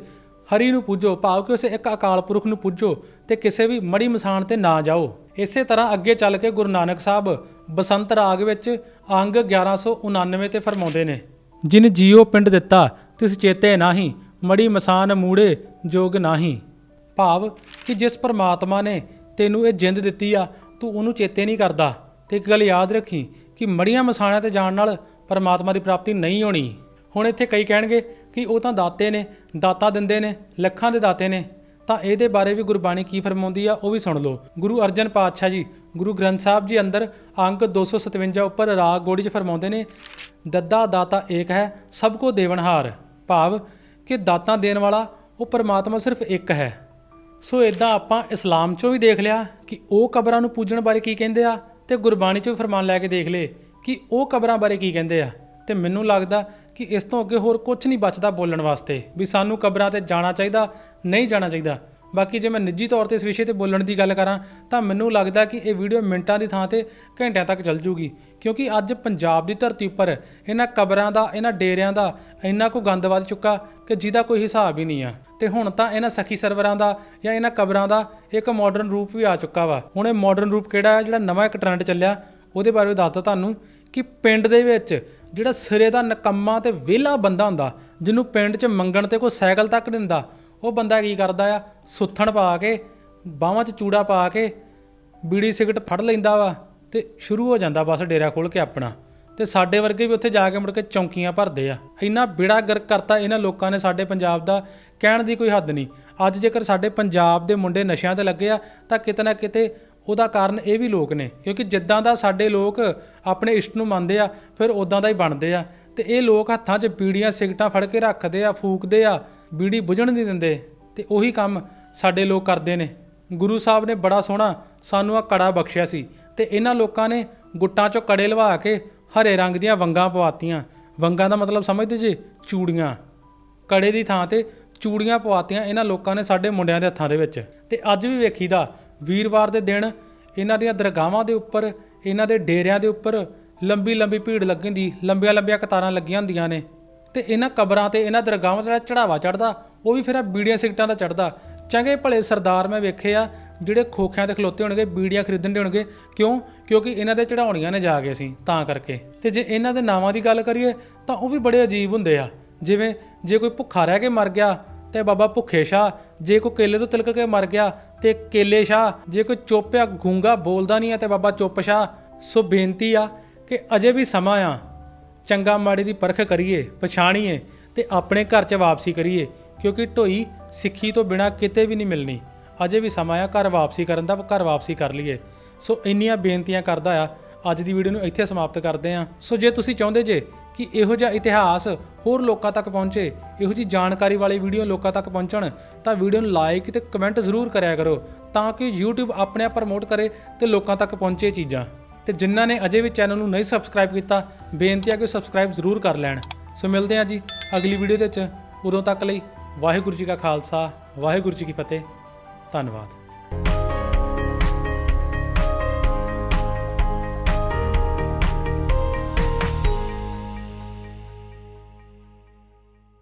ਹਰੀ ਨੂੰ ਪੂਜੋ, ਭਾਵ ਕਿ ਉਸੇ ਇੱਕ ਅਕਾਲ ਪੁਰਖ ਨੂੰ ਪੂਜੋ ਤੇ ਕਿਸੇ ਵੀ ਮੜੀ ਮਸਾਣ ਤੇ ਨਾ ਜਾਓ। ਇਸੇ ਤਰ੍ਹਾਂ ਅੱਗੇ ਚੱਲ ਕੇ ਗੁਰੂ ਨਾਨਕ ਸਾਹਿਬ ਬਸੰਤ ਰਾਗ ਵਿੱਚ ਅੰਗ 1199 ਤੇ ਫਰਮਾਉਂਦੇ ਨੇ, ਜਿਨ ਜੀਉ ਪਿੰਡ ਦਿੱਤਾ, ਤਿਸ ਚੇਤੇ ਨਾਹੀ, ਮੜੀ ਮਸਾਨ ਮੂੜੇ ਜੋਗ ਨਾਹੀ। ਭਾਵ ਕਿ ਜਿਸ ਪਰਮਾਤਮਾ ਨੇ ਤੈਨੂੰ ਇਹ ਜਿੰਦ ਦਿੱਤੀ ਆ, ਤੂੰ ਉਹਨੂੰ ਚੇਤੇ ਨਹੀਂ ਕਰਦਾ। ਤੇ ਇੱਕ ਗੱਲ ਯਾਦ ਰੱਖੀ ਕਿ ਮੜੀਆਂ ਮਸਾਣਾਂ ਤੇ ਜਾਣ ਨਾਲ ਪਰਮਾਤਮਾ ਦੀ ਪ੍ਰਾਪਤੀ ਨਹੀਂ ਹੋਣੀ। ਹੁਣ ਇੱਥੇ ਕਈ ਕਹਿਣਗੇ ਕਿ ਉਹ ਤਾਂ ਦਾਤੇ ਨੇ, ਦਾਤਾ ਦਿੰਦੇ ਨੇ, ਲੱਖਾਂ ਦੇ ਦਾਤੇ ਨੇ। ਤਾਂ ਇਹਦੇ ਬਾਰੇ ਵੀ ਗੁਰਬਾਣੀ ਕੀ ਫਰਮਾਉਂਦੀ ਆ ਉਹ ਵੀ ਸੁਣ ਲਓ। ਗੁਰੂ ਅਰਜਨ ਪਾਤਸ਼ਾਹ ਜੀ, ਗੁਰੂ ਗ੍ਰੰਥ ਸਾਹਿਬ ਜੀ ਅੰਦਰ ਅੰਕ 257 ਉੱਪਰ ਰਾਗ ਗੋੜੀ 'ਚ ਫਰਮਾਉਂਦੇ ਨੇ, ਦੱਦਾ ਦਾਤਾ ਏਕ ਹੈ, ਸਭ ਕੋ ਦੇਵਨਹਾਰ ਭਾਵ ਕਿ ਦਾਤਾਂ ਦੇਣ ਵਾਲਾ ਉਹ ਪਰਮਾਤਮਾ ਸਿਰਫ ਇੱਕ ਹੈ। ਸੋ ਇਦਾਂ ਆਪਾਂ ਇਸਲਾਮ 'ਚੋਂ ਵੀ ਦੇਖ ਲਿਆ ਕਿ ਉਹ ਕਬਰਾਂ ਨੂੰ ਪੂਜਣ ਬਾਰੇ ਕੀ ਕਹਿੰਦੇ ਆ ਤੇ ਗੁਰਬਾਣੀ 'ਚੋਂ ਵੀ ਫਰਮਾਨ ਲੈ ਕੇ ਦੇਖ ਲਏ ਕਿ ਉਹ ਕਬਰਾਂ ਬਾਰੇ ਕੀ ਕਹਿੰਦੇ ਆ। ਤੇ ਮੈਨੂੰ ਲੱਗਦਾ ਕਿ ਇਸ ਤੋਂ ਅੱਗੇ ਹੋਰ ਕੁਝ ਨਹੀਂ ਬਚਦਾ ਬੋਲਣ ਵਾਸਤੇ, ਵੀ ਸਾਨੂੰ ਕਬਰਾਂ ਤੇ ਜਾਣਾ ਚਾਹੀਦਾ, ਨਹੀਂ ਜਾਣਾ ਚਾਹੀਦਾ। ਬਾਕੀ ਜੇ ਮੈਂ ਨਿੱਜੀ ਤੌਰ ਤੇ ਇਸ ਵਿਸ਼ੇ ਤੇ ਬੋਲਣ ਦੀ ਗੱਲ ਕਰਾਂ, ਤਾਂ ਮੈਨੂੰ ਲੱਗਦਾ ਕਿ ਇਹ ਵੀਡੀਓ ਮਿੰਟਾਂ ਦੀ ਥਾਂ ਤੇ ਘੰਟਿਆਂ ਤੱਕ ਚੱਲ ਜੂਗੀ। ਕਿਉਂਕਿ ਅੱਜ ਪੰਜਾਬ ਦੀ ਧਰਤੀ ਉੱਪਰ ਇਹਨਾਂ ਕਬਰਾਂ ਦਾ, ਇਹਨਾਂ ਡੇਰਿਆਂ ਦਾ ਇੰਨਾ ਕੁ ਗੰਦ ਵੱਧ ਚੁੱਕਾ ਕਿ ਜਿਹਦਾ ਕੋਈ ਹਿਸਾਬ ਹੀ ਨਹੀਂ ਆ। ਤੇ ਹੁਣ ਤਾਂ ਇਹਨਾਂ ਸਖੀ ਸਰਵਰਾਂ ਦਾ ਜਾਂ ਇਹਨਾਂ ਕਬਰਾਂ ਦਾ ਇੱਕ ਮਾਡਰਨ ਰੂਪ ਵੀ ਆ ਚੁੱਕਾ ਵਾ। ਹੁਣ ਇਹ ਮਾਡਰਨ ਰੂਪ ਕਿਹੜਾ ਹੈ? ਜਿਹੜਾ ਨਵਾਂ ਇੱਕ ਟ੍ਰੈਂਡ ਚੱਲਿਆ, ਉਹਦੇ ਬਾਰੇ ਵੀ ਦੱਸਦਾ ਤੁਹਾਨੂੰ। ਕਿ ਪਿੰਡ ਦੇ ਵਿੱਚ ਜਿਹੜਾ ਸਿਰੇ ਦਾ ਨਕੰਮਾ ਤੇ ਵਿਹਲਾ ਬੰਦਾ ਹੁੰਦਾ, ਜਿਹਨੂੰ ਪਿੰਡ 'ਚ ਮੰਗਣ ਤੇ ਕੋਈ ਸਾਈਕਲ ਤੱਕ ਨਹੀਂ ਦਿੰਦਾ, ਉਹ ਬੰਦਾ ਕੀ ਕਰਦਾ ਆ? ਸੁੱਥਣ ਪਾ ਕੇ, ਬਾਹਾਂ 'ਚ ਚੂੜਾ ਪਾ ਕੇ ਬੀੜੀ ਸਿਗਰਟ ਫੜ ਲੈਂਦਾ ਵਾ ਤੇ ਸ਼ੁਰੂ ਹੋ ਜਾਂਦਾ ਬਸ ਡੇਰਾ ਖੋਲ ਕੇ ਆਪਣਾ। ਤੇ ਸਾਡੇ ਵਰਗੇ ਵੀ ਉੱਥੇ ਜਾ ਕੇ ਮੁੜ ਕੇ ਚੌਂਕੀਆਂ ਭਰਦੇ ਆ। ਇੰਨਾ ਬਿੜਾ ਗਰਕ ਕਰਤਾ ਇਹਨਾਂ ਲੋਕਾਂ ਨੇ ਸਾਡੇ ਪੰਜਾਬ ਦਾ, ਕਹਿਣ ਦੀ ਕੋਈ ਹੱਦ ਨਹੀਂ ਅੱਜ ਜੇਕਰ ਸਾਡੇ ਪੰਜਾਬ ਦੇ ਮੁੰਡੇ ਨਸ਼ਿਆਂ ਤੇ ਲੱਗੇ ਆ, ਤਾਂ ਕਿਤੇ ਨਾ ਕਿਤੇ ਉਹਦਾ ਕਾਰਨ ਇਹ ਵੀ ਲੋਕ ਨੇ, ਕਿਉਂਕਿ ਜਿੱਦਾਂ ਦਾ ਸਾਡੇ ਲੋਕ ਆਪਣੇ ਇਸ਼ਟ ਨੂੰ ਮੰਨਦੇ ਆ, ਫਿਰ ਉਦਾਂ ਦਾ ਹੀ ਬਣਦੇ ਆ। ਤੇ ਇਹ ਲੋਕ ਹੱਥਾਂ 'ਚ ਬੀੜੀਆਂ ਸਿਗਟਾਂ ਫੜ ਕੇ ਰੱਖਦੇ ਆ, ਫੂਕਦੇ ਆ, ਬੀੜੀ ਬੁਝਣ ਨਹੀਂ ਦਿੰਦੇ। ਤੇ ਉਹੀ ਕੰਮ ਸਾਡੇ ਲੋਕ ਕਰਦੇ ਨੇ। ਗੁਰੂ ਸਾਹਿਬ ਨੇ ਬੜਾ ਸੋਹਣਾ ਸਾਨੂੰ ਆ ਕੜਾ ਬਖਸ਼ਿਆ ਸੀ। ਤੇ ਇਹਨਾਂ ਲੋਕਾਂ ਨੇ ਗੁੱਟਾਂ 'ਚੋਂ ਕੜੇ ਲਵਾ ਕੇ ਹਰੇ ਰੰਗ ਦੀਆਂ ਵੰਗਾਂ ਪਵਾਤੀਆਂ। ਵੰਗਾਂ ਦਾ ਮਤਲਬ ਸਮਝਦੇ ਜੀ, ਚੂੜੀਆਂ। ਕੜੇ ਦੀ ਥਾਂ ਤੇ ਚੂੜੀਆਂ ਪਵਾਤੀਆਂ ਇਹਨਾਂ ਲੋਕਾਂ ਨੇ ਸਾਡੇ ਮੁੰਡਿਆਂ ਦੇ ਹੱਥਾਂ ਦੇ ਵਿੱਚ। ਤੇ ਅੱਜ ਵੀ ਵੇਖੀਦਾ ਵੀਰਵਾਰ ਦੇ ਦਿਨ ਇਹਨਾਂ ਦੀਆਂ ਦਰਗਾਹਾਂ ਦੇ ਉੱਪਰ, ਇਹਨਾਂ ਦੇ ਡੇਰਿਆਂ ਦੇ ਉੱਪਰ ਲੰਬੀ ਲੰਬੀ ਭੀੜ ਲੱਗਦੀ ਲੰਬੀਆਂ ਲੰਬੀਆਂ ਕਤਾਰਾਂ ਲੱਗੀਆਂ ਹੁੰਦੀਆਂ ਨੇ। ਤੇ ਇਹਨਾਂ ਕਬਰਾਂ ਤੇ ਇਹਨਾਂ ਦਰਗਾਹਾਂ 'ਤੇ ਜਿਹੜਾ ਚੜਾਵਾ ਚੜਦਾ ਉਹ ਵੀ ਫਿਰ ਆ ਬੀੜੀਆਂ ਸਿਗਟਾਂ ਦਾ ਚੜਦਾ ਚੰਗੇ ਭਲੇ ਸਰਦਾਰ ਮੈਂ ਵੇਖੇ ਆ, ਜਿਹੜੇ ਖੋਖਿਆਂ ਤੇ ਖਲੋਤੇ ਹੋਣਗੇ, ਬੀੜੀਆਂ ਖਰੀਦਣ ਦੇ ਹੋਣਗੇ। ਕਿਉਂ? ਕਿਉਂਕਿ ਇਹਨਾਂ ਦੇ ਚੜਾਉਣੀਆਂ ਨੇ ਜਾ ਕੇ ਅਸੀਂ, ਤਾਂ ਕਰਕੇ। ਤੇ ਜੇ ਇਹਨਾਂ ਦੇ ਨਾਵਾਂ ਦੀ ਗੱਲ ਕਰੀਏ, ਤਾਂ ਉਹ ਵੀ ਬੜੇ ਅਜੀਬ ਹੁੰਦੇ ਆ। ਜਿਵੇਂ ਜੇ ਕੋਈ ਭੁੱਖਾ ਰਹਿ ਕੇ ਮਰ ਗਿਆ ਤੇ ਬਾਬਾ ਭੁੱਖੇ ਸ਼ਾਹ, ਜੇ ਕੋਈ ਕੇਲੇ ਤੋਂ ਤਿਲਕ ਕੇ ਮਰ ਗਿਆ ਤੇ ਕੇਲੇ ਸ਼ਾਹ, ਜੇ ਕੋਈ ਚੁੱਪਿਆ ਗੂੰਗਾ ਬੋਲਦਾ ਨਹੀਂ ਆ ਤੇ ਬਾਬਾ ਚੁੱਪ ਸ਼ਾਹ, ਸੋ ਬੇਨਤੀ ਆ ਕਿ ਅਜੇ ਵੀ ਸਮਾਂ ਆ। ਚੰਗਾ ਮਾੜੇ ਦੀ ਪਰਖ ਕਰੀਏ, ਪਛਾਣੀਏ ਤੇ ਆਪਣੇ ਘਰ 'ਚ ਵਾਪਸੀ ਕਰੀਏ, ਕਿਉਂਕਿ ਢੋਈ ਸਿੱਖੀ ਤੋਂ ਬਿਨਾ ਕਿਤੇ ਵੀ ਨਹੀਂ ਮਿਲਣੀ। ਅਜੇ ਵੀ ਸਮਾਂ ਆ ਘਰ ਵਾਪਸੀ ਕਰਨ ਦਾ, ਘਰ ਵਾਪਸੀ ਕਰ ਲਈਏ। ਸੋ ਇੰਨੀਆਂ ਬੇਨਤੀਆਂ ਕਰਦਾ ਆ। ਅੱਜ ਦੀ ਵੀਡੀਓ ਨੂੰ ਇੱਥੇ ਸਮਾਪਤ ਕਰਦੇ ਆ। ਸੋ ਜੇ ਤੁਸੀਂ ਚਾਹੁੰਦੇ ਜੇ ਕਿ ਇਹੋ ਜਿਹਾ ਇਤਿਹਾਸ ਹੋਰ ਲੋਕਾਂ ਤੱਕ ਪਹੁੰਚੇ, ਇਹੋ ਜੀ ਜਾਣਕਾਰੀ ਵਾਲੀ ਵੀਡੀਓ ਲੋਕਾਂ ਤੱਕ ਪਹੁੰਚਣ, ਤਾਂ ਵੀਡੀਓ ਨੂੰ ਲਾਈਕ ਤੇ ਕਮੈਂਟ ਜ਼ਰੂਰ ਕਰਿਆ ਕਰੋ, ਤਾਂ ਕਿ YouTube ਆਪਣੇ ਆਪ ਪ੍ਰਮੋਟ ਕਰੇ ਤੇ ਲੋਕਾਂ ਤੱਕ ਪਹੁੰਚੇ ਚੀਜ਼ਾਂ। ਤੇ ਜਿਨ੍ਹਾਂ ਨੇ ਅਜੇ ਵੀ ਚੈਨਲ ਨੂੰ ਨਹੀਂ ਸਬਸਕ੍ਰਾਈਬ ਕੀਤਾ, ਬੇਨਤੀ ਹੈ ਕਿ ਸਬਸਕ੍ਰਾਈਬ ਜ਼ਰੂਰ ਕਰ ਲੈਣ। ਸੋ ਮਿਲਦੇ ਹਾਂ ਜੀ ਅਗਲੀ ਵੀਡੀਓ ਦੇ ਵਿੱਚ। ਉਦੋਂ ਤੱਕ ਲਈ ਵਾਹਿਗੁਰੂ ਜੀ ਕਾ ਖਾਲਸਾ, ਵਾਹਿਗੁਰੂ ਜੀ ਕੀ ਫਤਿਹ। ਧੰਨਵਾਦ।